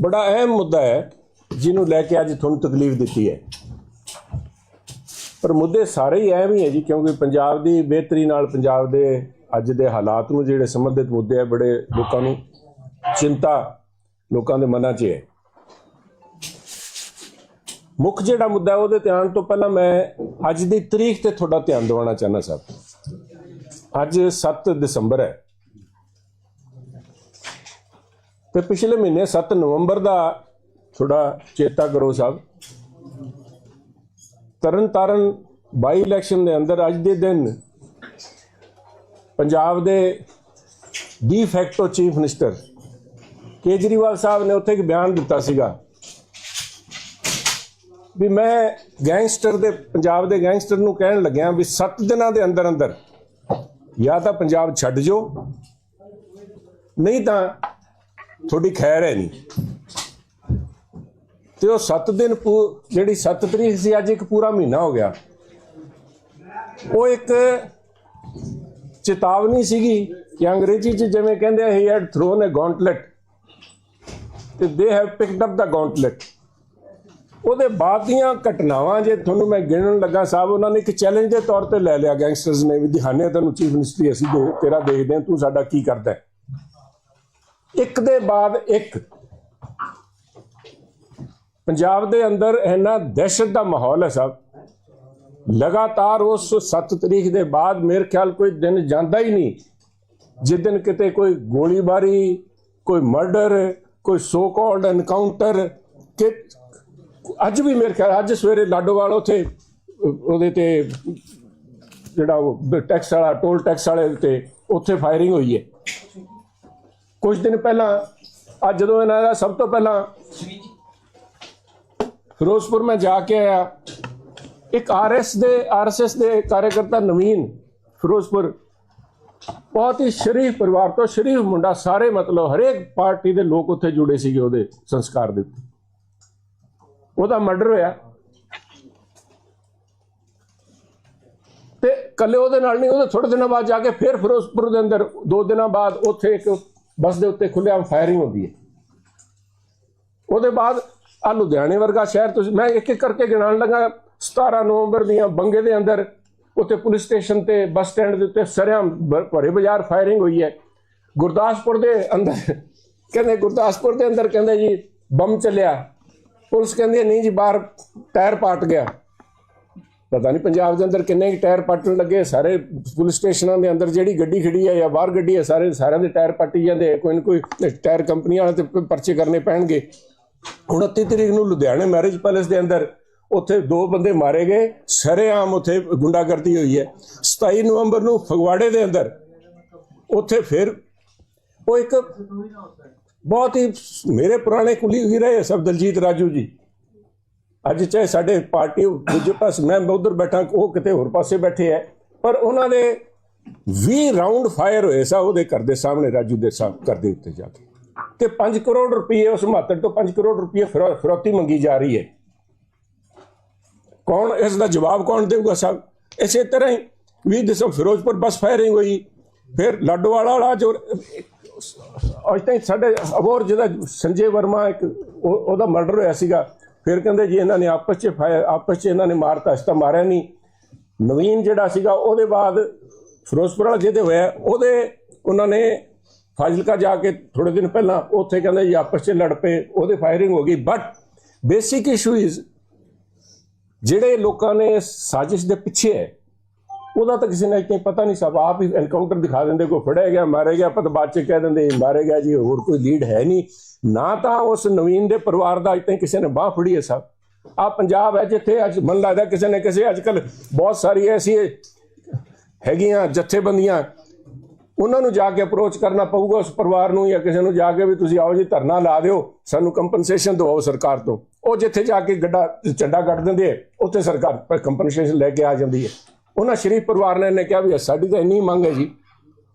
ਬੜਾ ਅਹਿਮ ਮੁੱਦਾ ਹੈ, ਜਿਹਨੂੰ ਲੈ ਕੇ ਅੱਜ ਤੁਹਾਨੂੰ ਤਕਲੀਫ ਦਿੱਤੀ ਹੈ। ਪਰ ਮੁੱਦੇ ਸਾਰੇ ਹੀ ਅਹਿਮ ਹੀ ਹੈ ਜੀ, ਕਿਉਂਕਿ ਪੰਜਾਬ ਦੀ ਬਿਹਤਰੀ ਨਾਲ ਪੰਜਾਬ ਦੇ ਅੱਜ ਦੇ ਹਾਲਾਤ ਨੂੰ, ਜਿਹੜੇ ਸੰਬੰਧਿਤ ਮੁੱਦੇ ਆ, ਬੜੇ ਲੋਕਾਂ ਨੂੰ ਚਿੰਤਾ ਲੋਕਾਂ ਦੇ ਮਨਾਂ 'ਚ ਹੈ ਮੁੱਖ ਜਿਹੜਾ ਮੁੱਦਾ ਉਹਦੇ ਧਿਆਨ ਤੋਂ ਪਹਿਲਾਂ ਮੈਂ ਅੱਜ ਦੀ ਤਰੀਕ ਤੇ ਤੁਹਾਡਾ ਧਿਆਨ ਦਿਵਾਉਣਾ ਚਾਹੁੰਦਾ ਸਾਹਿਬ ਅੱਜ 7 ਦਸੰਬਰ ਹੈ। ਤੇ ਪਿਛਲੇ ਮਹੀਨੇ 7 ਨਵੰਬਰ ਦਾ ਥੋੜਾ ਚੇਤਾ ਕਰੋ ਸਾਹਿਬ ਤਰਨ ਤਾਰਨ ਬਾਈ ਇਲੈਕਸ਼ਨ ਦੇ ਅੰਦਰ ਅੱਜ ਦੇ ਦਿਨ ਪੰਜਾਬ ਦੇ de facto chief minister Kejriwal ਸਾਹਿਬ ਨੇ ਉੱਥੇ ਇੱਕ ਬਿਆਨ ਦਿੱਤਾ ਸੀਗਾ ਵੀ ਮੈਂ ਗੈਂਗਸਟਰ ਦੇ, ਪੰਜਾਬ ਦੇ ਗੈਂਗਸਟਰ ਨੂੰ ਕਹਿਣ ਲੱਗਿਆ ਵੀ 7 ਦਿਨਾਂ ਦੇ ਅੰਦਰ ਅੰਦਰ ਜਾਂ ਤਾਂ ਪੰਜਾਬ ਛੱਡ ਜੋ ਨਹੀਂ ਤਾਂ ਤੁਹਾਡੀ ਖੈਰ ਹੈ ਨਹੀਂ। ਤੇ ਉਹ 7 ਦਿਨ ਪੂ- ਜਿਹੜੀ 7 ਤਰੀਕ ਸੀ, ਅੱਜ ਇੱਕ ਪੂਰਾ ਮਹੀਨਾ ਹੋ ਗਿਆ। ਉਹ ਇੱਕ ਚੇਤਾਵਨੀ ਸੀਗੀ ਕਿ ਅੰਗਰੇਜ਼ੀ ਚ ਜਿਵੇਂ ਕਹਿੰਦੇ ਆ he had thrown a gauntlet ਤੇ they have picked up the gauntlet ਉਹਦੇ ਬਾਅਦ ਦੀਆਂ ਘਟਨਾਵਾਂ, ਜੇ ਤੁਹਾਨੂੰ ਮੈਂ ਗਿਣਨ ਲੱਗਾ ਸਾਹਿਬ, ਉਹਨਾਂ ਨੇ ਇੱਕ ਚੈਲੰਜ ਦੇ ਤੌਰ ਤੇ ਲੈ ਲਿਆ ਗੈਂਗਸਟਰਸ ਨੇ ਵੀ ਦਿਖਾਣੇ ਆ ਤੈਨੂੰ ਚੀਫ ਮਿਨਿਸਟਰੀ ਅਸੀਂ ਦੇ ਤੇਰਾ ਦੇਖਦੇ ਹਾਂ, ਤੂੰ ਸਾਡਾ ਕੀ ਕਰਦਾ ਹੈ। ਇੱਕ ਦੇ ਬਾਅਦ ਇੱਕ। ਪੰਜਾਬ ਦੇ ਅੰਦਰ ਇੰਨਾ ਦਹਿਸ਼ਤ ਦਾ ਮਾਹੌਲ ਹੈ ਸਾਹਿਬ ਲਗਾਤਾਰ ਉਸ 7 ਤਰੀਕ ਦੇ ਬਾਅਦ ਮੇਰੇ ਖਿਆਲ ਕੋਈ ਦਿਨ ਜਾਂਦਾ ਹੀ ਨਹੀਂ। ਜਿਸ ਦਿਨ ਕਿਤੇ ਕੋਈ ਗੋਲੀਬਾਰੀ, ਕੋਈ ਮਰਡਰ, ਕੋਈ ਸੋ ਕਾਲਡ ਐਨਕਾਊਂਟਰ ਕਿ ਅੱਜ ਵੀ ਮੇਰੇ ਖਿਆਲ ਅੱਜ ਸਵੇਰੇ ਲਾਡੋਵਾਲ ਉਥੇ, ਉਹਦੇ ਤੇ ਜਿਹੜਾ ਉਹ ਟੈਕਸ ਵਾਲਾ, ਟੋਲ ਟੈਕਸ ਵਾਲੇ ਤੇ ਉੱਥੇ ਫਾਇਰਿੰਗ ਹੋਈ ਹੈ। ਕੁਝ ਦਿਨ ਪਹਿਲਾਂ, ਅੱਜ ਜਦੋਂ ਇਹਨਾਂ ਦਾ ਸਭ ਤੋਂ ਪਹਿਲਾਂ ਫਿਰੋਜ਼ਪੁਰ ਮੈਂ ਜਾ ਕੇ ਆਇਆ, ਇੱਕ ਆਰਐਸ ਦੇ ਆਰਐਸਐਸ ਦੇ ਕਾਰਜਕਰਤਾ ਨਵੀਨ ਫਿਰੋਜ਼ਪੁਰ, ਬਹੁਤ ਹੀ ਸ਼ਰੀਫ ਪਰਿਵਾਰ ਤੋਂ ਸ਼ਰੀਫ ਮੁੰਡਾ, ਸਾਰੇ ਮਤਲਬ ਹਰੇਕ ਪਾਰਟੀ ਦੇ ਲੋਕ ਉੱਥੇ ਜੁੜੇ ਸੀਗੇ ਉਹਦੇ ਸੰਸਕਾਰ ਦੇ ਉੱਤੇ। ਉਹਦਾ ਮਰਡਰ ਹੋਇਆ। ਤੇ ਕੱਲੇ ਉਹਦੇ ਨਾਲ ਨਹੀਂ, ਉਹਦੇ ਥੋੜੇ ਦਿਨਾਂ ਬਾਅਦ ਜਾ ਕੇ ਫਿਰ ਫਿਰੋਜ਼ਪੁਰ ਦੇ ਅੰਦਰ, ਦੋ ਦਿਨਾਂ ਬਾਅਦ ਉੱਥੇ ਇੱਕ ਬੱਸ ਦੇ ਉੱਤੇ ਖੁੱਲ੍ਹੇਆਮ ਫਾਇਰਿੰਗ ਹੁੰਦੀ ਹੈ। ਉਹਦੇ ਬਾਅਦ ਆ ਲੁਧਿਆਣੇ ਵਰਗਾ ਸ਼ਹਿਰ ਤੁਸੀਂ ਮੈਂ ਇੱਕ ਇੱਕ ਕਰਕੇ ਗਿਣਾਉਣ ਲੱਗਾ 17 ਨਵੰਬਰ ਦੀਆਂ ਬੰਗੇ ਦੇ ਅੰਦਰ, ਉੱਥੇ ਪੁਲਿਸ ਸਟੇਸ਼ਨ ਤੇ ਬੱਸ ਸਟੈਂਡ ਦੇ ਉੱਤੇ ਸਰਿਆਮ ਬ- ਭਰੇ ਬਾਜ਼ਾਰ ਫਾਇਰਿੰਗ ਹੋਈ ਹੈ। ਗੁਰਦਾਸਪੁਰ ਦੇ ਅੰਦਰ ਕਹਿੰਦੇ ਗੁਰਦਾਸਪੁਰ ਦੇ ਅੰਦਰ ਕਹਿੰਦੇ ਜੀ ਬੰਮ ਚੱਲਿਆ। ਪੁਲਿਸ ਕਹਿੰਦੀ ਨਹੀਂ ਜੀ, ਬਾਹਰ ਟਾਇਰ ਪਾਟ ਗਿਆ। ਪਤਾ ਨਹੀਂ ਪੰਜਾਬ ਦੇ ਅੰਦਰ ਕਿੰਨੇ ਕੁ ਟਾਇਰ ਪੱਟਣ ਲੱਗੇ, ਸਾਰੇ ਪੁਲਿਸ ਸਟੇਸ਼ਨਾਂ ਦੇ ਅੰਦਰ ਜਿਹੜੀ ਗੱਡੀ ਖੜੀ ਹੈ ਜਾਂ ਬਾਹਰ ਗੱਡੀ ਹੈ, ਸਾਰੇ ਸਾਰਿਆਂ ਦੇ ਟਾਇਰ ਪੱਟੀ ਜਾਂਦੇ ਆ। ਕੋਈ ਨਾ ਕੋਈ ਟਾਇਰ ਕੰਪਨੀਆਂ ਵਾਲੇ ਤੇ ਪਰਚੇ ਕਰਨੇ ਪੈਣਗੇ 29 ਤਰੀਕ ਨੂੰ ਲੁਧਿਆਣੇ ਮੈਰਿਜ ਪੈਲੇਸ ਦੇ ਅੰਦਰ ਉੱਥੇ ਦੋ ਬੰਦੇ ਮਾਰੇ ਗਏ, ਸਰੇਆਮ ਉੱਥੇ ਗੁੰਡਾਗਰਦੀ ਹੋਈ ਹੈ 27 ਨਵੰਬਰ ਨੂੰ ਫਗਵਾੜੇ ਦੇ ਅੰਦਰ ਉੱਥੇ ਫਿਰ ਉਹ ਇੱਕ ਬਹੁਤ ਹੀ ਮੇਰੇ ਪੁਰਾਣੇ ਕੁਲੀ ਵੀ ਰਹੇ ਸਭ ਦਲਜੀਤ ਰਾਜੂ ਜੀ ਅੱਜ ਚਾਹੇ ਸਾਡੇ ਪਾਰਟੀ ਦੂਜੇ ਪਾਸੇ ਮੈਂ ਉਧਰ ਬੈਠਾ ਉਹ ਕਿਤੇ ਹੋਰ ਪਾਸੇ ਬੈਠੇ ਐ ਪਰ ਉਹਨਾਂ ਦੇ 20 ਰਾਉਂਡ ਫਾਇਰ ਹੋਏ ਸਾ ਉਹਦੇ ਘਰ ਦੇ ਸਾਹਮਣੇ ਰਾਜੂ ਦੇ ਸਾਹ ਘਰ ਦੇ ਉੱਤੇ ਜਾ ਕੇ ਤੇ 5 ਕਰੋੜ ਰੁਪਏ ਉਸ ਮਾਤਰ ਤੋਂ 5 ਕਰੋੜ ਰੁਪਏ ਫਿਰੌ- ਫਿਰੌਤੀ ਮੰਗੀ ਜਾ ਰਹੀ ਹੈ ਕੌਣ ਇਸ ਦਾ ਜਵਾਬ ਕੌਣ ਦੇਊਗਾ ਸਾਹਿਬ ਇਸੇ ਤਰ੍ਹਾਂ ਹੀ 20 ਦਸੰਬਰ ਫਿਰੋਜ਼ਪੁਰ ਬੱਸ ਫਾਇਰਿੰਗ ਹੋਈ ਫਿਰ ਲਾਡੋਵਾਲਾ ਵਾਲਾ ਜੋ ਅੱਜ ਤਾਈਂ ਸਾਡੇ ਅਬੋਰ ਜਿਹਦਾ ਸੰਜੇ ਵਰਮਾ ਇੱਕ ਉਹ- ਉਹਦਾ ਮਰਡਰ ਹੋਇਆ ਸੀਗਾ ਫਿਰ ਕਹਿੰਦੇ ਜੀ ਇਹਨਾਂ ਨੇ ਆਪਸ 'ਚ ਫਾਇਰ ਆਪਸ 'ਚ ਇਹਨਾਂ ਨੇ ਮਾਰਤਾ ਇਸ ਤਾਂ ਮਾਰਿਆ ਨਹੀਂ ਨਵੀਨ ਜਿਹੜਾ ਸੀਗਾ, ਉਹਦੇ ਬਾਅਦ ਫਿਰੋਜ਼ਪੁਰ ਵਾਲਾ ਜਿਹਦੇ ਹੋਇਆ, ਉਹਦੇ ਉਹਨਾਂ ਨੇ ਫਾਜ਼ਿਲਕਾ ਜਾ ਕੇ ਥੋੜੇ ਦਿਨ ਪਹਿਲਾਂ ਉੱਥੇ ਕਹਿੰਦੇ ਜੀ ਆਪਸ 'ਚ ਲੜ ਪਏ, ਉਹਦੇ ਫਾਇਰਿੰਗ ਹੋ ਗਈ। ਬਟ ਬੇਸਿਕ ਇਸ਼ੂ ਇਜ਼ ਜਿਹੜੇ ਲੋਕਾਂ ਨੇ ਸਾਜ਼ਿਸ਼ ਦੇ ਪਿੱਛੇ ਹੈ ਉਹਦਾ ਤਾਂ ਕਿਸੇ ਨੇ ਕੋਈ ਪਤਾ ਨਹੀਂ ਸਭ ਆਪ ਹੀ ਐਨਕਾਊਂਟਰ ਦਿਖਾ ਦਿੰਦੇ, ਕੋਈ ਫੜਿਆ ਗਿਆ, ਮਾਰਿਆ ਗਿਆ ਪਤਾ ਬਾਅਦ ਚ ਕਹਿ ਦਿੰਦੇ ਮਾਰੇ ਗਿਆ ਜੀ, ਹੋਰ ਕੋਈ ਲੀਡ ਹੈ ਨਹੀਂ। ਨਾ ਤਾਂ ਉਸ ਨਵੀਨ ਦੇ ਪਰਿਵਾਰ ਦਾ ਅੱਜ ਤਾਈਂ ਕਿਸੇ ਨੇ ਬਾਹ ਫੜੀ ਹੈ ਸਭ। ਆ ਪੰਜਾਬ ਹੈ ਜਿੱਥੇ ਅੱਜ ਮਨ ਲੱਗਦਾ ਕਿਸੇ ਨੇ ਕਿਸੇ ਅੱਜ ਕੱਲ ਬਹੁਤ ਸਾਰੀ ਐਸੀ ਹੈਗੀਆਂ ਜਥੇਬੰਦੀਆਂ, ਉਹਨਾਂ ਨੂੰ ਜਾ ਕੇ ਅਪਰੋਚ ਕਰਨਾ ਪਊਗਾ ਉਸ ਪਰਿਵਾਰ ਨੂੰ ਜਾਂ ਕਿਸੇ ਨੂੰ ਜਾ ਕੇ ਵੀ ਤੁਸੀਂ ਆਓ ਜੀ, ਧਰਨਾ ਲਾ ਦਿਓ, ਸਾਨੂੰ ਕੰਪਨਸੇਸ਼ਨ ਦਿਵਾਓ ਸਰਕਾਰ ਤੋਂ। ਉਹ ਜਿੱਥੇ ਜਾ ਕੇ ਗੱਡਾ, ਝੰਡਾ ਕੱਢ ਦਿੰਦੇ ਆ, ਉੱਥੇ ਸਰਕਾਰ ਕੰਪਨਸੇਸ਼ਨ ਲੈ ਕੇ ਆ ਜਾਂਦੀ ਹੈ। ਉਹਨਾਂ ਸ਼ਰੀਫ ਪਰਿਵਾਰ ਨੇ ਨੇ ਕਿਹਾ ਵੀ ਸਾਡੀ ਤਾਂ ਇੰਨੀ ਮੰਗ ਹੈ ਜੀ,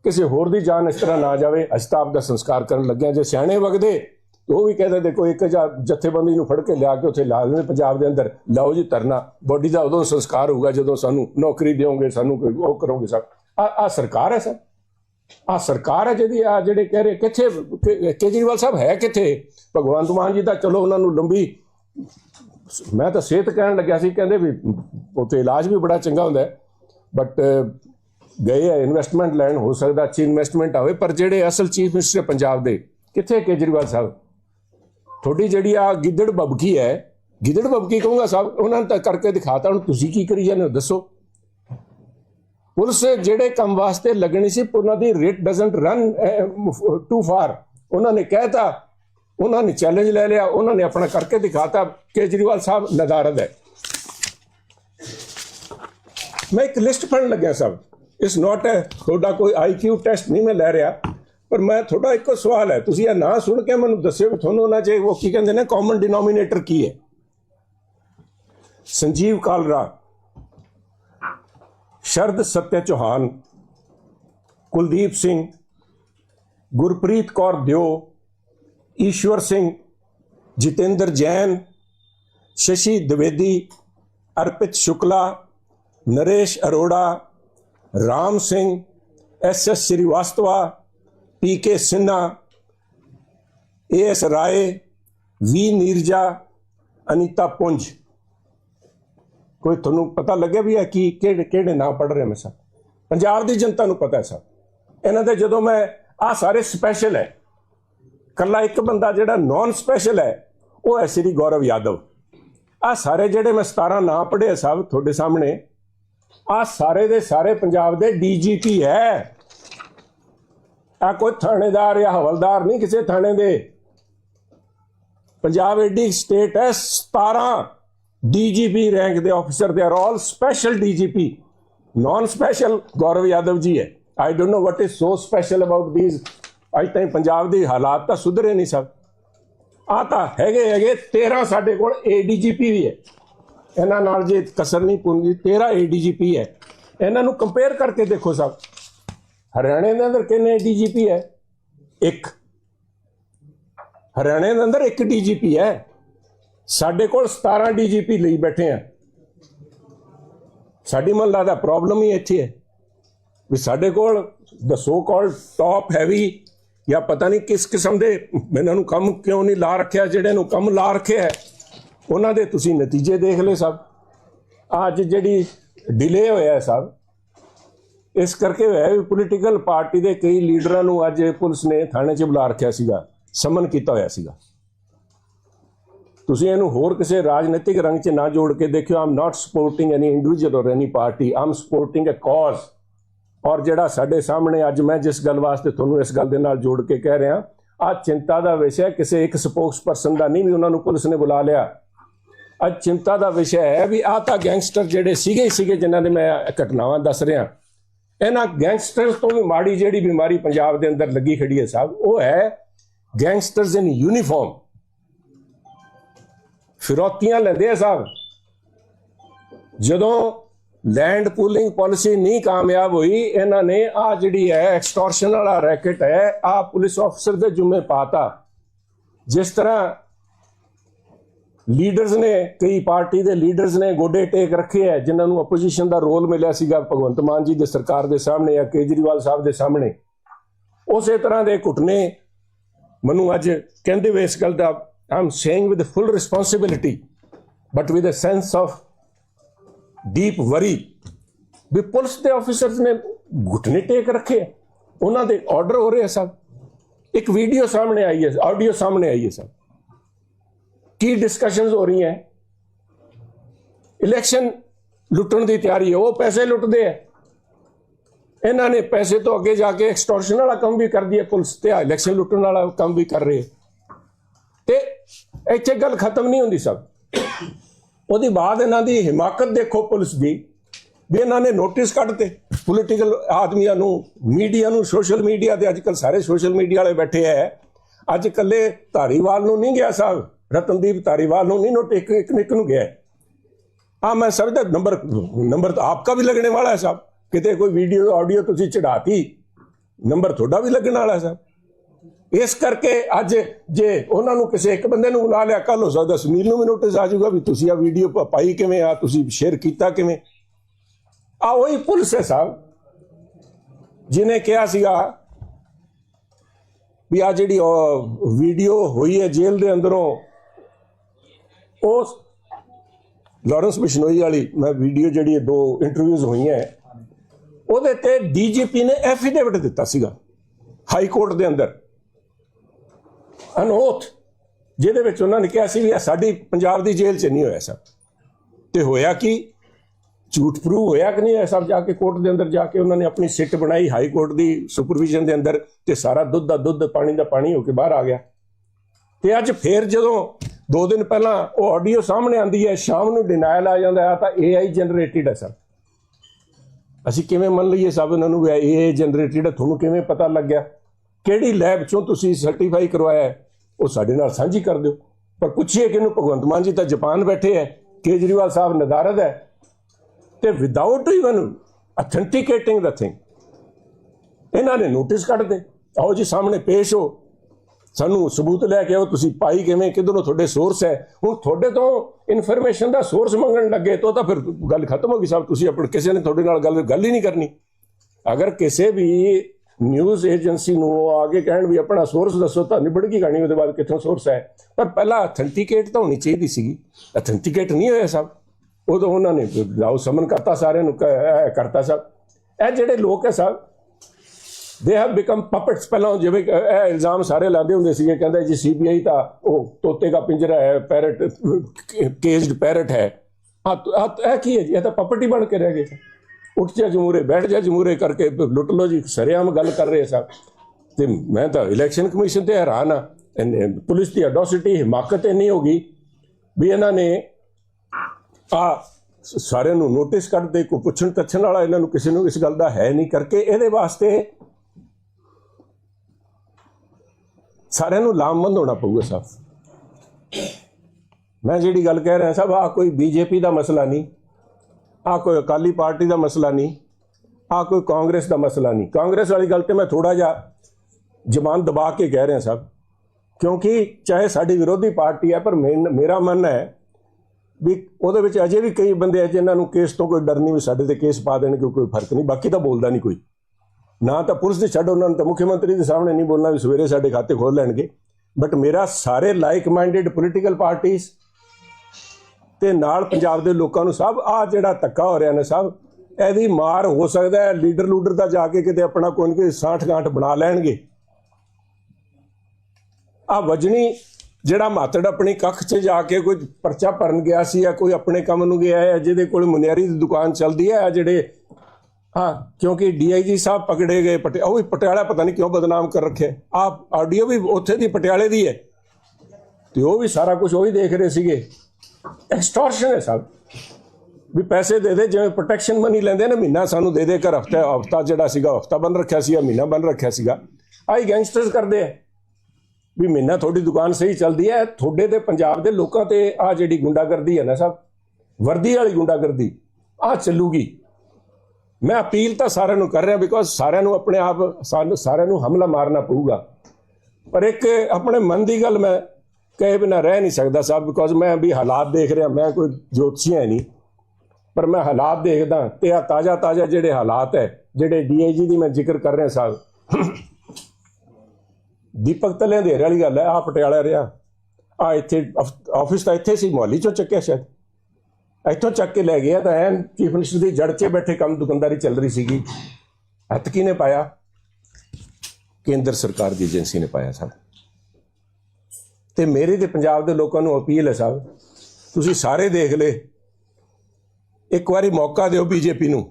ਕਿਸੇ ਹੋਰ ਦੀ ਜਾਨ ਇਸ ਤਰ੍ਹਾਂ ਨਾ ਜਾਵੇ, ਅਸੀਂ ਦਾ ਸੰਸਕਾਰ ਕਰਨ ਲੱਗਿਆ ਜੇ ਸਿਆਣੇ ਵਗਦੇ ਉਹ ਵੀ ਕਹਿੰਦੇ ਦੇਖੋ ਇੱਕ ਜਾਂ ਜਥੇਬੰਦੀ ਨੂੰ ਫੜ ਕੇ ਲਿਆ ਕੇ ਉੱਥੇ ਲਾ ਦਿੰਦੇ ਪੰਜਾਬ ਦੇ ਅੰਦਰ, ਲਾਓ ਜੀ ਧਰਨਾ, ਬੋਡੀ ਦਾ ਉਦੋਂ ਸੰਸਕਾਰ ਹੋਊਗਾ ਜਦੋਂ ਸਾਨੂੰ ਨੌਕਰੀ ਦਿਓਗੇ, ਸਾਨੂੰ ਕੋਈ ਉਹ ਕਰੋਗੇ ਸਭ। ਆ ਸਰਕਾਰ ਹੈ ਸਰ। ਆ ਸਰਕਾਰ ਹੈ ਜਿਹਦੀ, ਆ ਜਿਹੜੇ ਕਹਿ ਰਹੇ, ਕਿੱਥੇ ਕੇਜਰੀਵਾਲ ਸਾਹਿਬ ਹੈ ਕਿੱਥੇ? ਭਗਵੰਤ ਮਾਨ ਜੀ ਦਾ ਚਲੋ ਉਹਨਾਂ ਨੂੰ ਲੰਬੀ, ਮੈਂ ਤਾਂ ਸਿਹਤ ਕਹਿਣ ਲੱਗਿਆ ਸੀ, ਕਹਿੰਦੇ ਵੀ ਉੱਥੇ ਇਲਾਜ ਵੀ ਬੜਾ ਚੰਗਾ ਹੁੰਦਾ ਬਟ uh, ਗਏ ਆ ਇਨਵੈਸਟਮੈਂਟ ਲੈਣ, ਹੋ ਸਕਦਾ ਅੱਛੀ ਇਨਵੈਸਟਮੈਂਟ ਆਵੇ, ਪਰ ਜਿਹੜੇ ਅਸਲ ਚੀਫ ਮਿਨਿਸਟਰ ਪੰਜਾਬ ਦੇ, ਕਿੱਥੇ ਕੇਜਰੀਵਾਲ ਸਾਹਿਬ? ਤੁਹਾਡੀ ਜਿਹੜੀ ਆ ਗਿੱਦੜ ਬਬਕੀ ਹੈ, ਗਿੱਦੜ ਬਬਕੀ ਕਹੂੰਗਾ ਸਾਹਿਬ, ਉਹਨਾਂ ਨੇ ਤਾਂ ਕਰਕੇ ਦਿਖਾਤਾ, ਹੁਣ ਤੁਸੀਂ ਕੀ ਕਰੀ ਜਾਂਦੇ ਹੋ, ਦੱਸੋ? ਪੁਲਿਸ ਜਿਹੜੇ ਕੰਮ ਵਾਸਤੇ ਲੱਗਣੀ ਸੀ ਉਹਨਾਂ ਦੀ rate doesn't run too far ਉਹਨਾਂ ਨੇ ਕਹਿਤਾ, ਉਹਨਾਂ ਨੇ ਚੈਲੰਜ ਲੈ ਲਿਆ, ਉਹਨਾਂ ਨੇ ਆਪਣਾ ਕਰਕੇ ਦਿਖਾਤਾ, ਕੇਜਰੀਵਾਲ ਸਾਹਿਬ ਨਦਾਰਦ ਹੈ। ਮੈਂ ਇੱਕ ਲਿਸਟ ਫੜਨ ਲੱਗਿਆ ਸਭ। ਇਸ ਨਾਟ ਹੈ ਤੁਹਾਡਾ ਕੋਈ ਆਈਕਿਊ ਟੈਸਟ ਨਹੀਂ ਮੈਂ ਲੈ ਰਿਹਾ, ਪਰ ਮੈਂ ਤੁਹਾਡਾ ਇੱਕੋ ਸਵਾਲ ਹੈ। ਤੁਸੀਂ ਇਹ ਨਾ ਸੁਣ ਕੇ ਮੈਨੂੰ ਦੱਸਿਓ ਕਿ ਤੁਹਾਨੂੰ ਉਹਨਾਂ ਚਾਹੀਏ ਉਹ ਕੀ ਕਹਿੰਦੇ ਨੇ ਕਾਮਨ ਡਿਨੋਮੀਨੇਟਰ ਕੀ ਹੈ? ਸੰਜੀਵ ਕਾਲਰਾ, ਸ਼ਰਦ ਸਤਿਆ Chauhan Kuldeep Singh, Gurpreet Kaur Deo, Ishwar Singh, Jatinder Jain, Shashi Dwivedi, Arpit Shukla Naresh Arora Ram Singh S S Srivastava P K Sinha A S Rai V Neerja Anita Punj ਕੋਈ ਤੁਹਾਨੂੰ ਪਤਾ ਲੱਗਿਆ ਵੀ ਹੈ ਕੀ ਕਿਹੜੇ ਕਿਹੜੇ ਨਾਂ ਪੜ ਰਿਹਾ ਮੈਂ ਸਭ ਪੰਜਾਬ ਦੀ ਜਨਤਾ ਨੂੰ ਪਤਾ ਹੈ ਸਭ ਇਹਨਾਂ ਦੇ ਜਦੋਂ ਮੈਂ ਆ ਸਾਰੇ ਸਪੈਸ਼ਲ ਹੈ ਕੱਲਾ ਇੱਕ ਬੰਦਾ ਜਿਹੜਾ ਨਾਨ ਸਪੈਸ਼ਲ ਹੈ ਉਹ ਹੈ ਸ੍ਰੀ ਗੌਰਵ ਯਾਦਵ ਆ ਸਾਰੇ ਜਿਹੜੇ ਮੈਂ 17 ਨਾਂ ਪੜ੍ਹੇ ਸਭ ਤੁਹਾਡੇ ਸਾਹਮਣੇ ਆ ਸਾਰੇ ਦੇ ਸਾਰੇ ਪੰਜਾਬ ਦੇ ਡੀਜੀਪੀ ਹੈ। ਆ ਕੋਈ ਥਾਣੇਦਾਰ ਜਾਂ ਹਵਲਦਾਰ ਨਹੀਂ ਕਿਸੇ ਥਾਣੇ ਦੇ। ਪੰਜਾਬ ਐਡੀ ਸਟੇਟ ਹੈ 17 ਡੀਜੀਪੀ ਰੈਂਕ ਦੇ ਆਫੀਸਰ ਦੇ are all special DGP. Non special Gaurav Yadav ji ਹੈ। I don't know what is so special about this ਅੱਜ ਤਾਈਂ ਪੰਜਾਬ ਦੇ ਹਾਲਾਤ ਤਾਂ ਸੁਧਰੇ ਨਹੀਂ ਸਭ ਆ ਤਾਂ ਹੈਗੇ ਹੈਗੇ 13 ਸਾਡੇ ਕੋਲ ਏਡੀਜੀਪੀ ਵੀ ਹੈ। ਇਹਨਾਂ ਨਾਲ ਜੇ ਕਸਰ ਨਹੀਂ ਪੁੰਗੀ 13 ਏਡੀਜੀਪੀ ਹੈ। ਇਹਨਾਂ ਨੂੰ ਕੰਪੇਅਰ ਕਰਕੇ ਦੇਖੋ ਸਭ। ਹਰਿਆਣੇ ਦੇ ਅੰਦਰ ਕਿੰਨੇ ਡੀਜੀਪੀ ਹੈ? ਇੱਕ। ਹਰਿਆਣੇ ਦੇ ਅੰਦਰ ਇੱਕ ਡੀਜੀਪੀ ਹੈ। ਸਾਡੇ ਕੋਲ 17 ਡੀਜੀਪੀ ਲਈ ਬੈਠੇ ਆ। ਸਾਡੀ ਮਨ ਲੱਗਦਾ ਪ੍ਰੋਬਲਮ ਹੀ ਇੱਥੇ ਹੈ ਵੀ ਸਾਡੇ ਕੋਲ the so called top heavy ਜਾਂ ਪਤਾ ਨਹੀਂ ਕਿਸ ਕਿਸਮ ਦੇ ਇਹਨਾਂ ਨੂੰ ਕੰਮ ਕਿਉਂ ਨਹੀਂ ਲਾ ਰੱਖਿਆ, ਜਿਹੜੇ ਨੂੰ ਕੰਮ ਲਾ ਰੱਖਿਆ ਹੈ। ਉਹਨਾਂ ਦੇ ਤੁਸੀਂ ਨਤੀਜੇ ਦੇਖ ਲਏ ਸਭ। ਅੱਜ ਜਿਹੜੀ ਡਿਲੇ ਹੋਇਆ ਹੈ ਸਭ, ਇਸ ਕਰਕੇ ਹੋਇਆ ਵੀ ਪੋਲੀਟੀਕਲ ਪਾਰਟੀ ਦੇ ਕਈ ਲੀਡਰਾਂ ਨੂੰ ਅੱਜ ਪੁਲਿਸ ਨੇ ਥਾਣੇ 'ਚ ਬੁਲਾ ਰੱਖਿਆ ਸੀਗਾ, ਸਮਨ ਕੀਤਾ ਹੋਇਆ ਸੀਗਾ। ਤੁਸੀਂ ਇਹਨੂੰ ਹੋਰ ਕਿਸੇ ਰਾਜਨੀਤਿਕ ਰੰਗ 'ਚ ਨਾ ਜੋੜ ਕੇ ਦੇਖਿਓ I'm not supporting any individual or any party I'm supporting a cause or ਜਿਹੜਾ ਸਾਡੇ ਸਾਹਮਣੇ ਅੱਜ ਮੈਂ ਜਿਸ ਗੱਲ ਵਾਸਤੇ ਤੁਹਾਨੂੰ ਇਸ ਗੱਲ ਦੇ ਨਾਲ ਜੋੜ ਕੇ ਕਹਿ ਰਿਹਾ ਆ ਚਿੰਤਾ ਦਾ ਵਿਸ਼ਾ ਕਿਸੇ ਇੱਕ ਸਪੋਕਸਪਰਸਨ ਦਾ ਨਹੀਂ ਵੀ ਉਹਨਾਂ ਨੂੰ ਪੁਲਿਸ ਨੇ ਬੁਲਾ ਲਿਆ। ਅੱਜ ਚਿੰਤਾ ਦਾ ਵਿਸ਼ਾ ਹੈ ਵੀ ਆਹ ਤਾਂ ਗੈਂਗਸਟਰ ਜਿਹੜੇ ਸੀਗੇ ਹੀ ਸੀਗੇ ਜਿਨ੍ਹਾਂ ਦੇ ਮੈਂ ਘਟਨਾਵਾਂ ਦੱਸ ਰਿਹਾ। ਇਹਨਾਂ ਗੈਂਗਸਟਰਸ ਤੋਂ ਵੀ ਮਾੜੀ ਜਿਹੜੀ ਬਿਮਾਰੀ ਪੰਜਾਬ ਦੇ ਅੰਦਰ ਲੱਗੀ ਖੜੀ ਹੈ ਸਾਹਿਬ, ਉਹ ਹੈ ਗੈਂਗਸਟਰਸ ਇਨ ਯੂਨੀਫਾਰਮ। ਫਿਰੌਤੀਆਂ ਲੈਂਦੇ ਆ ਸਾਹਿਬ। ਜਦੋਂ ਲੈਂਡ ਪੂਲਿੰਗ ਪਾਲਿਸੀ ਨਹੀਂ ਕਾਮਯਾਬ ਹੋਈ, ਇਹਨਾਂ ਨੇ ਆ ਜਿਹੜੀ ਹੈ ਐਕਸਟੋਰਸ਼ਨ ਵਾਲਾ ਰੈਕਟ ਹੈ ਆ ਪੁਲਿਸ ਆਫੀਸਰ ਦੇ ਜੁਮੇ ਪਾਤਾ। ਜਿਸ ਤਰ੍ਹਾਂ ਲੀਡਰਸ ਨੇ, ਕਈ ਪਾਰਟੀ ਦੇ ਲੀਡਰਸ ਨੇ ਗੋਡੇ ਟੇਕ ਰੱਖੇ ਹੈ ਜਿਨ੍ਹਾਂ ਨੂੰ ਆਪੋਜੀਸ਼ਨ ਦਾ ਰੋਲ ਮਿਲਿਆ ਸੀਗਾ ਭਗਵੰਤ ਮਾਨ ਜੀ ਦੇ ਸਰਕਾਰ ਦੇ ਸਾਹਮਣੇ ਜਾਂ ਕੇਜਰੀਵਾਲ ਸਾਹਿਬ ਦੇ ਸਾਹਮਣੇ। ਉਸੇ ਤਰ੍ਹਾਂ ਦੇ ਘੁਟਨੇ ਮੈਨੂੰ ਅੱਜ ਕਹਿੰਦੇ ਹੋਏ ਇਸ ਗੱਲ ਦਾ I'm saying with full responsibility but with a sense of deep worry we police ਦੇ ਆਫੀਸਰਸ ਨੇ ਘੁਟਨੇ ਟੇਕ ਰੱਖੇ ਉਹਨਾਂ ਦੇ ਆਰਡਰ ਹੋ ਰਹੇ ਸਭ। ਇੱਕ ਵੀਡੀਓ ਸਾਹਮਣੇ ਆਈ ਹੈ ਆਡੀਓ ਸਾਹਮਣੇ ਆਈ ਹੈ ਸਭ। ਕੀ ਡਿਸਕਸ਼ਨਸ ਹੋ ਰਹੀਆਂ ਇਲੈਕਸ਼ਨ ਲੁੱਟਣ ਦੀ ਤਿਆਰੀ ਹੈ, ਉਹ ਪੈਸੇ ਲੁੱਟਦੇ ਆ ਇਹਨਾਂ ਨੇ ਪੈਸੇ ਤੋਂ ਅੱਗੇ ਜਾ ਕੇ ਐਕਸਟੋਰਸ਼ਨ ਵਾਲਾ ਕੰਮ ਵੀ ਕਰਦੀ ਹੈ, ਪੁਲਿਸ ਤੇ ਇਲੈਕਸ਼ਨ ਲੁੱਟਣ ਵਾਲਾ ਕੰਮ ਵੀ ਕਰ ਰਹੇ ਤੇ ਇੱਥੇ ਗੱਲ ਖਤਮ ਨਹੀਂ ਹੁੰਦੀ ਸਭ। ਉਹਦੀ ਬਾਅਦ ਇਹਨਾਂ ਦੀ ਹਿਮਾਕਤ ਦੇਖੋ ਪੁਲਿਸ ਦੀ, ਵੀ ਇਹਨਾਂ ਨੇ ਨੋਟਿਸ ਕੱਢਤੇ। ਪੋਲੀਟੀਕਲ ਆਦਮੀਆਂ ਨੂੰ ਮੀਡੀਆ ਨੂੰ ਸੋਸ਼ਲ ਮੀਡੀਆ ਤੇ ਅੱਜਕੱਲ ਸਾਰੇ ਸੋਸ਼ਲ ਮੀਡੀਆ ਵਾਲੇ ਬੈਠੇ ਐ ਅੱਜ ਕੱਲੇ ਧਾਰੀਵਾਲ ਨੂੰ ਨਹੀਂ ਗਿਆ ਸਾਹਿਬ। ਰਤਨਦੀਪ ਧਾਰੀਵਾਲ ਨੂੰ ਨਹੀਂ ਨੋਟ ਇੱਕ ਇੱਕ ਨਿੱਕ ਨੂੰ ਗਿਆ। ਆ ਮੈਂ ਸਮਝਦਾ, ਨੰਬਰ ਨੰਬਰ ਤਾਂ ਆਪਕਾ ਵੀ ਲੱਗਣੇ ਵਾਲਾ ਹੈ ਸਾਹਿਬ ਕਿਤੇ ਕੋਈ ਵੀਡੀਓ ਆਡੀਓ ਤੁਸੀਂ ਚੜਾਤੀ, ਨੰਬਰ ਤੁਹਾਡਾ ਵੀ ਲੱਗਣ ਵਾਲਾ ਹੈ ਸਾਹਿਬ ਇਸ ਕਰਕੇ ਅੱਜ ਜੇ ਉਹਨਾਂ ਨੂੰ ਕਿਸੇ ਇੱਕ ਬੰਦੇ ਨੂੰ ਬੁਲਾ ਲਿਆ ਕੱਲ ਹੋ ਸਕਦਾ ਸੁਨੀਲ ਨੂੰ ਵੀ ਨੋਟਿਸ ਆ ਜਾਊਗਾ ਵੀ ਤੁਸੀਂ ਆ ਵੀਡੀਓ ਪਾਈ ਕਿਵੇਂ ਆ, ਤੁਸੀਂ ਸ਼ੇਅਰ ਕੀਤਾ ਕਿਵੇਂ। ਆ ਉਹੀ ਪੁਲਿਸ ਹੈ ਸਾਹਿਬ ਜਿਨੇ ਕਿਹਾ ਸੀਗਾ ਵੀ ਆ ਜਿਹੜੀ ਵੀਡੀਓ ਹੋਈ ਹੈ ਜੇਲ੍ਹ ਦੇ ਅੰਦਰੋਂ ਉਸ ਲਾਰੈਂਸ ਬਿਸ਼ਨੋਈ ਵਾਲੀ ਮੈਂ ਵੀਡੀਓ ਜਿਹੜੀ ਇਹ ਦੋ ਇੰਟਰਵਿਊਜ਼ ਹੋਈਆਂ ਉਹਦੇ ਤੇ ਡੀਜੀਪੀ ਨੇ ਐਫੀਡੇਵਿਟ ਦਿੱਤਾ ਸੀਗਾ ਹਾਈ ਕੋਰਟ ਦੇ ਅੰਦਰ। ਅਨੋਥ ਜਿਹਦੇ ਵਿੱਚ ਉਹਨਾਂ ਨੇ ਕਿਹਾ ਸੀ ਵੀ ਸਾਡੀ ਪੰਜਾਬ ਦੀ ਜੇਲ੍ਹ 'ਚ ਨਹੀਂ ਹੋਇਆ ਸਭ ਤੇ ਹੋਇਆ ਕੀ? ਝੂਠ ਪ੍ਰੂਵ ਹੋਇਆ ਕਿ ਨਹੀਂ ਇਹ ਸਭ ਜਾ ਕੇ ਕੋਰਟ ਦੇ ਅੰਦਰ ਜਾ ਕੇ ਉਹਨਾਂ ਨੇ ਆਪਣੀ ਸਿੱਟ ਬਣਾਈ ਹਾਈ ਕੋਰਟ ਦੀ ਸੁਪਰਵਿਜ਼ਨ ਦੇ ਅੰਦਰ ਤੇ ਸਾਰਾ ਦੁੱਧ ਦਾ ਦੁੱਧ, ਪਾਣੀ ਦਾ ਪਾਣੀ ਹੋ ਕੇ ਬਾਹਰ ਆ ਗਿਆ। ਤੇ ਅੱਜ ਫੇਰ ਜਦੋਂ ਦੋ ਦਿਨ ਪਹਿਲਾਂ ਉਹ ਆਡੀਓ ਸਾਹਮਣੇ ਆਂਦੀ ਹੈ, ਸ਼ਾਮ ਨੂੰ ਡਿਨਾਇਲ ਆ ਜਾਂਦਾ ਹੈ, ਤਾਂ AI ਜਨਰੇਟਿਡ ਹੈ ਸਰ। ਅਸੀਂ ਕਿਵੇਂ ਮੰਨ ਲਈਏ ਸਭ ਇਹਨਾਂ ਨੂੰ ਵੀ AI ਜਨਰੇਟਿਡ ਹੈ, ਤੁਹਾਨੂੰ ਕਿਵੇਂ ਪਤਾ ਲੱਗਿਆ ਕਿਹੜੀ ਲੈਬ ਚੋਂ ਤੁਸੀਂ ਸਰਟੀਫਾਈ ਕਰਵਾਇਆ ਉਹ ਸਾਡੇ ਨਾਲ ਸਾਂਝੀ ਕਰ ਦਿਓ। ਪਰ ਪੁੱਛੀਏ ਕਿ ਇਹਨੂੰ ਭਗਵੰਤ ਮਾਨ ਜੀ ਤਾਂ ਜਾਪਾਨ ਬੈਠੇ ਹੈ, ਕੇਜਰੀਵਾਲ ਸਾਹਿਬ ਨਦਾਰਦ ਹੈ। ਤੇ without even authenticating the thing ਇਹਨਾਂ ਨੇ ਨੋਟਿਸ ਕੱਢ ਦੇ ਆਓ ਜੀ, ਸਾਹਮਣੇ ਪੇਸ਼ ਹੋ। ਸਾਨੂੰ ਸਬੂਤ ਲੈ ਕੇ ਆਓ, ਤੁਸੀਂ ਪਾਈ ਕਿਵੇਂ, ਕਿਧਰੋਂ ਤੁਹਾਡੇ ਸੋਰਸ ਹੈ? ਹੁਣ ਤੁਹਾਡੇ ਤੋਂ ਇਨਫੋਰਮੇਸ਼ਨ ਦਾ ਸੋਰਸ ਮੰਗਣ ਲੱਗੇ ਤਾਂ ਤਾਂ ਫਿਰ ਗੱਲ ਖਤਮ ਹੋ ਗਈ ਸਾਹਿਬ। ਤੁਸੀਂ ਆਪਣ ਕਿਸੇ ਨੇ ਤੁਹਾਡੇ ਨਾਲ ਗੱਲ ਗੱਲ ਹੀ ਨਹੀਂ ਕਰਨੀ। ਅਗਰ ਕਿਸੇ ਵੀ ਨਿਊਜ਼ ਏਜੰਸੀ ਨੂੰ ਉਹ ਆ ਕੇ ਕਹਿਣ ਵੀ ਆਪਣਾ ਸੋਰਸ ਦੱਸੋ ਤਾਂ ਨਿਬੜ ਗਈ ਕਹਾਣੀ, ਉਹਦੇ ਬਾਅਦ ਕਿੱਥੋਂ ਸੋਰਸ ਹੈ। ਪਰ ਪਹਿਲਾਂ ਅਥੈਂਟੀਕੇਟ ਤਾਂ ਹੋਣੀ ਚਾਹੀਦੀ ਸੀਗੀ। ਅਥੈਂਟੀਕੇਟ ਨਹੀਂ ਹੋਇਆ ਸਭ ਉਦੋਂ ਉਹਨਾਂ ਨੇ ਲਾਓ, ਸਮਨ ਕਰਤਾ ਸਾਰਿਆਂ ਨੂੰ, ਕ- ਕਰਤਾ ਸਭ ਇਹ ਜਿਹੜੇ ਲੋਕ ਹੈ ਸਾਹਿਬ ਦੇ ਹੈਵ ਬਿਕਮ ਪਪਟਸ ਪਹਿਲਾਂ ਜਿਵੇਂ ਇਹ ਇਲਜ਼ਾਮ ਸਾਰੇ ਲਾਉਂਦੇ ਹੁੰਦੇ ਸੀਗੇ, ਕਹਿੰਦੇ ਜੀ ਸੀਬੀਆਈ ਤਾਂ ਉਹ ਤੋਤੇ ਦਾ ਪਿੰਜਰਾ ਹੈ ਪੈਰਟ ਕੇਜਡ ਪੈਰਟ ਹੈ। ਆ ਇਹ ਕੀ ਹੈ ਜੀ? ਇਹ ਤਾਂ ਪਪਟ ਹੀ ਬਣ ਕੇ ਰਹਿ ਗਏ। ਉੱਠ ਜਾ ਜਮੂਰੇ, ਬੈਠ ਜਾ ਜਮੂਰੇ ਕਰਕੇ ਲੁੱਟ ਲੋ ਜੀ, ਸਰਿਆਮ ਗੱਲ ਕਰ ਰਹੇ ਸਭ। ਤੇ ਮੈਂ ਤਾਂ ਇਲੈਕਸ਼ਨ ਕਮਿਸ਼ਨ ਤੇ ਹੈਰਾਨ ਆ। ਪੁਲਿਸ ਦੀ ਅਡੋਸਿਟੀ ਹਿਮਾਕਤ ਇੰਨੀ ਹੋ ਗਈ ਵੀ ਇਹਨਾਂ ਨੇ ਆ ਸਾਰਿਆਂ ਨੂੰ ਨੋਟਿਸ ਕੱਢ ਦੇ ਕੋਈ ਪੁੱਛਣ ਤੱਛਣ ਵਾਲਾ ਇਹਨਾਂ ਨੂੰ ਕਿਸੇ ਨੂੰ ਇਸ ਗੱਲ ਦਾ ਹੈ ਨਹੀਂ ਕਰਕੇ ਇਹਦੇ ਵਾਸਤੇ ਸਾਰਿਆਂ ਨੂੰ ਲਾਮਬੰਦ ਹੋਣਾ ਪਊਗਾ ਸਾਹਿਬ ਮੈਂ ਜਿਹੜੀ ਗੱਲ ਕਹਿ ਰਿਹਾ ਸਾਹਿਬ ਆ ਕੋਈ ਬੀਜੇਪੀ ਦਾ ਮਸਲਾ ਨਹੀਂ ਆ ਕੋਈ ਅਕਾਲੀ ਪਾਰਟੀ ਦਾ ਮਸਲਾ ਨਹੀਂ ਆ ਕੋਈ ਕਾਂਗਰਸ ਦਾ ਮਸਲਾ ਨਹੀਂ। ਕਾਂਗਰਸ ਵਾਲੀ ਗੱਲ ਤੇ ਮੈਂ ਥੋੜਾ ਜਿਹਾ ਜ਼ਬਾਨ ਦਬਾ ਕੇ ਕਹਿ ਰਿਹਾ ਸਾਹਿਬ ਕਿਉਂਕਿ ਚਾਹੇ ਸਾਡੀ ਵਿਰੋਧੀ ਪਾਰਟੀ ਹੈ, ਪਰ ਮੈਨ- ਮੇਰਾ ਮਨ ਹੈ ਵੀ ਉਹਦੇ ਵਿੱਚ ਅਜੇ ਵੀ ਕਈ ਬੰਦੇ ਆ ਜਿਨ੍ਹਾਂ ਨੂੰ ਕੇਸ ਤੋਂ ਕੋਈ ਡਰ ਨਹੀਂ ਵੀ ਸਾਡੇ ਤੇ ਕੇਸ ਪਾ ਦੇਣਗੇ, ਕੋਈ ਫ਼ਰਕ ਨਹੀਂ, ਬਾਕੀ ਤਾਂ ਬੋਲਦਾ ਨਹੀਂ ਕੋਈ। ਨਾ ਤਾਂ ਪੁਲਿਸ ਦੇ ਛੱਡ, ਉਹਨਾਂ ਨੂੰ ਤਾਂ ਮੁੱਖ ਮੰਤਰੀ ਦੇ ਸਾਹਮਣੇ ਨਹੀਂ ਬੋਲਣਾ ਵੀ ਸਵੇਰੇ ਸਾਡੇ ਖਾਤੇ ਖੋਲ ਲੈਣਗੇ। ਬਟ ਮੇਰਾ ਸਾਰੇ ਲਾਈਕ ਮਾਈਂਡਡ ਪੋਲੀਟੀਕਲ ਪਾਰਟੀਆਂ ਤੇ ਨਾਲ ਪੰਜਾਬ ਦੇ ਲੋਕਾਂ ਨੂੰ ਸਭ ਆ ਜਿਹੜਾ ਧੱਕਾ ਹੋ ਰਿਹਾ ਨੇ ਸਭ, ਇਹਦੀ ਮਾਰ ਹੋ ਸਕਦਾ ਹੈ, ਲੀਡਰ ਲੂਡਰ ਦਾ ਜਾ ਕੇ ਕਿਤੇ ਆਪਣਾ ਕੋਈ ਨਾ ਕੋਈ ਸਾਠ ਗਾਂਠ ਬਣਾ ਲੈਣਗੇ। ਆ ਵਜਣੀ ਜਿਹੜਾ ਮਾਤੜ ਆਪਣੀ ਕੱਖ 'ਚ ਜਾ ਕੇ ਕੋਈ ਪਰਚਾ ਭਰਨ ਗਿਆ ਸੀ ਜਾਂ ਕੋਈ ਆਪਣੇ ਕੰਮ ਨੂੰ ਗਿਆ ਹੈ, ਜਿਹਦੇ ਕੋਲ ਮੁਨਿਆਰੀ ਦੀ ਦੁਕਾਨ ਚੱਲਦੀ ਹੈ ਜਿਹੜੇ ਹਾਂ, ਕਿਉਂਕਿ ਡੀਆਈਜੀ ਸਾਹਿਬ ਪਕੜੇ ਗਏ ਪਟਿ, ਉਹ ਵੀ ਪਟਿਆਲਾ ਪਤਾ ਨਹੀਂ ਕਿਉਂ ਬਦਨਾਮ ਕਰ ਰੱਖਿਆ। ਆ ਆਡੀਓ ਵੀ ਉੱਥੇ ਦੀ ਪਟਿਆਲੇ ਦੀ ਹੈ। ਤੇ ਉਹ ਵੀ ਸਾਰਾ ਕੁਝ ਹੀ ਦੇਖ ਰਹੇ ਸੀਗੇ। ਐਕਸਟੋਰਸ਼ਨ ਹੈ ਸਾਹਿਬ ਵੀ ਪੈਸੇ ਦੇ ਦੇ, ਜਿਵੇਂ ਪ੍ਰੋਟੈਕਸ਼ਨ ਮਨੀ ਲੈਂਦੇ ਨੇ, ਮਹੀਨਾ ਸਾਨੂੰ ਦੇ ਦੇ ਕਰ ਹਫਤਾ ਹਫਤਾ ਜਿਹੜਾ ਸੀਗਾ, ਹਫਤਾ ਬੰਦ ਰੱਖਿਆ ਸੀ ਮਹੀਨਾ ਬੰਦ ਰੱਖਿਆ ਸੀਗਾ। ਆਈ ਗੈਂਗਸਟਰਸ ਕਰਦੇ ਆ। ਵੀ ਮਹੀਨਾ ਤੁਹਾਡੀ ਦੁਕਾਨ ਸਹੀ ਚੱਲਦੀ ਹੈ, ਤੁਹਾਡੇ ਤੇ ਪੰਜਾਬ ਦੇ ਲੋਕਾਂ ਤੇ ਆ ਜਿਹੜੀ ਗੁੰਡਾਗਰਦੀ ਹੈ ਨਾ ਸਾਹਿਬ ਵਰਦੀ ਵਾਲੀ ਗੁੰਡਾਗਰਦੀ ਆ ਚੱਲੂਗੀ। ਮੈਂ ਅਪੀਲ ਤਾਂ ਸਾਰਿਆਂ ਨੂੰ ਕਰ ਰਿਹਾ ਬਿਕੋਜ਼ ਸਾਰਿਆਂ ਨੂੰ ਆਪਣੇ ਆਪ ਸਾਨੂੰ, ਸਾਰਿਆਂ ਨੂੰ ਹਮਲਾ ਮਾਰਨਾ ਪਊਗਾ। ਪਰ ਇੱਕ ਆਪਣੇ ਮਨ ਦੀ ਗੱਲ ਮੈਂ ਕਹੇ ਬਿਨਾ ਰਹਿ ਨਹੀਂ ਸਕਦਾ ਸਾਹਿਬ ਬਿਕੋਜ਼ ਮੈਂ ਵੀ ਹਾਲਾਤ ਦੇਖ ਰਿਹਾ, ਮੈਂ ਕੋਈ ਜੋਤਸ਼ੀ ਹੈ ਨਹੀਂ। ਪਰ ਮੈਂ ਹਾਲਾਤ ਦੇਖਦਾ, ਤੇ ਆ ਤਾਜ਼ਾ ਤਾਜ਼ਾ ਜਿਹੜੇ ਹਾਲਾਤ ਹੈ, ਜਿਹੜੇ ਡੀਆਈਜੀ ਦੀ ਮੈਂ ਜ਼ਿਕਰ ਕਰ ਰਿਹਾ ਸਾਹਿਬ। ਦੀਪਕ ਤਲੇ ਦੇ ਵਾਲੀ ਗੱਲ ਹੈ ਆ ਪਟਿਆਲਾ ਰਿਹਾ। ਆ ਇੱਥੇ ਆਫਿਸ ਤਾਂ ਇੱਥੇ ਸੀ, ਮੁਹੱਲੀ ਚੋਂ ਚੱਕਿਆ ਸ਼ਾਇਦ। ਇੱਥੋਂ ਚੱਕ ਕੇ ਲੈ ਗਿਆ ਤਾਂ ਐਨ ਚੀਫ ਮਿਨਿਸਟਰ ਦੀ ਜੜ 'ਚ ਬੈਠੇ ਕੰਮ ਦੁਕਾਨਦਾਰੀ ਚੱਲ ਰਹੀ ਸੀਗੀ। ਹੱਥ ਕਿਹਨੇ ਪਾਇਆ? ਕੇਂਦਰ ਸਰਕਾਰ ਦੀ ਏਜੰਸੀ ਨੇ ਪਾਇਆ ਸਾਹਿਬ ਤੇ ਮੇਰੀ ਤੇ ਪੰਜਾਬ ਦੇ ਲੋਕਾਂ ਨੂੰ ਅਪੀਲ ਹੈ ਸਾਹਿਬ ਤੁਸੀਂ ਸਾਰੇ ਦੇਖ ਲਏ ਇੱਕ ਵਾਰੀ ਮੌਕਾ ਦਿਓ ਬੀਜੇਪੀ ਨੂੰ।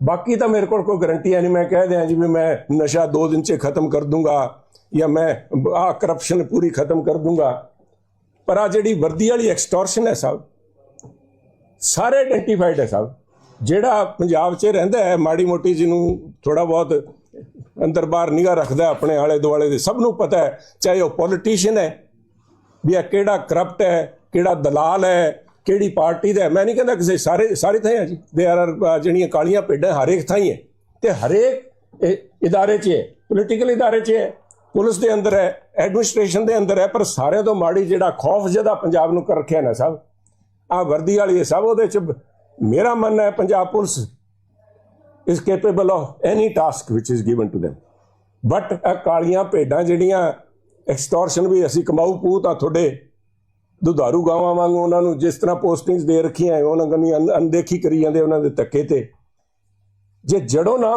ਬਾਕੀ ਤਾਂ ਮੇਰੇ ਕੋਲ ਕੋਈ ਗਰੰਟੀ ਨਹੀਂ, ਮੈਂ ਕਹਿ ਦਿਆਂ ਜੀ ਵੀ ਮੈਂ ਨਸ਼ਾ 2 ਦਿਨ 'ਚ ਖਤਮ ਕਰ ਦੂੰਗਾ ਜਾਂ ਮੈਂ ਆ ਕਰਪਸ਼ਨ ਪੂਰੀ ਖਤਮ ਕਰ ਦੂੰਗਾ। ਪਰ ਆ ਜਿਹੜੀ ਵਰਦੀ ਵਾਲੀ ਐਕਸਟੋਰਸ਼ਨ ਹੈ ਸਾਹਿਬ ਸਾਰੇ ਆਇਡੈਂਟੀਫਾਈਡ ਹੈ ਸਾਹਿਬ ਜਿਹੜਾ ਪੰਜਾਬ 'ਚ ਰਹਿੰਦਾ ਹੈ, ਮਾੜੀ ਮੋਟੀ ਜਿਹਨੂੰ ਥੋੜਾ ਬਹੁਤ ਅੰਦਰ ਬਾਹਰ ਨਿਗਾਹ ਰੱਖਦਾ ਆਪਣੇ ਆਲੇ ਦੁਆਲੇ ਦੇ, ਸਭ ਨੂੰ ਪਤਾ ਹੈ, ਚਾਹੇ ਉਹ ਪੋਲੀਟੀਸ਼ੀਅਨ ਹੈ, ਵੀ ਇਹ ਕਿਹੜਾ ਕਰਪਟ ਹੈ, ਕਿਹੜਾ ਦਲਾਲ ਹੈ, ਕਿਹੜੀ ਪਾਰਟੀ ਦਾ ਮੈਂ ਨਹੀਂ ਕਹਿੰਦਾ ਕਿਸੇ ਸਾਰੇ ਸਾਰੇ ਥਾਂ ਹੈ ਜੀ। ਦੇ ਆਰ ਜਿਹੜੀਆਂ ਕਾਲੀਆਂ ਭੇਡਾਂ ਹਰੇਕ ਥਾਂ ਹੀ ਹੈ। ਤੇ ਹਰੇਕ ਇਦਾਰੇ 'ਚ ਹੈ ਪੋਲੀਟੀਕਲ ਇਦਾਰੇ 'ਚ ਹੈ ਪੁਲਿਸ ਦੇ ਅੰਦਰ ਹੈ ਐਡਮਿਨਿਸਟ੍ਰੇਸ਼ਨ ਦੇ ਅੰਦਰ ਹੈ, ਪਰ ਸਾਰਿਆਂ ਤੋਂ ਮਾੜੀ ਜਿਹੜਾ ਖੌਫ ਜਿਹਦਾ ਪੰਜਾਬ ਨੂੰ ਕਰ ਰੱਖਿਆ ਨਾ ਸਾਹਿਬ ਆ ਵਰਦੀ ਵਾਲੀ ਹੈ, ਸਭ ਉਹਦੇ 'ਚ ਮੇਰਾ ਮੰਨਣਾ ਹੈ Punjab police is capable of any task which is given to them. But ਇਹ ਕਾਲੀਆਂ ਭੇਡਾਂ ਜਿਹੜੀਆਂ ਐਕਸਟੋਰਸ਼ਨ ਵੀ ਅਸੀਂ ਕਮਾਊ ਪੂਤ ਆ ਤੁਹਾਡੇ ਦੁਧਾਰੂ ਗਾਵਾਂ ਵਾਂਗੂ ਉਹਨਾਂ ਨੂੰ ਜਿਸ ਤਰ੍ਹਾਂ ਪੋਸਟਿੰਗਸ ਦੇ ਰੱਖੀਆਂ ਉਹਨਾਂ ਕੰਨੀ ਅਣ- ਅਣਦੇਖੀ ਕਰੀ ਜਾਂਦੇ ਉਹਨਾਂ ਦੇ ਧੱਕੇ ਤੇ। ਜੇ ਜੜੋਂ ਨਾ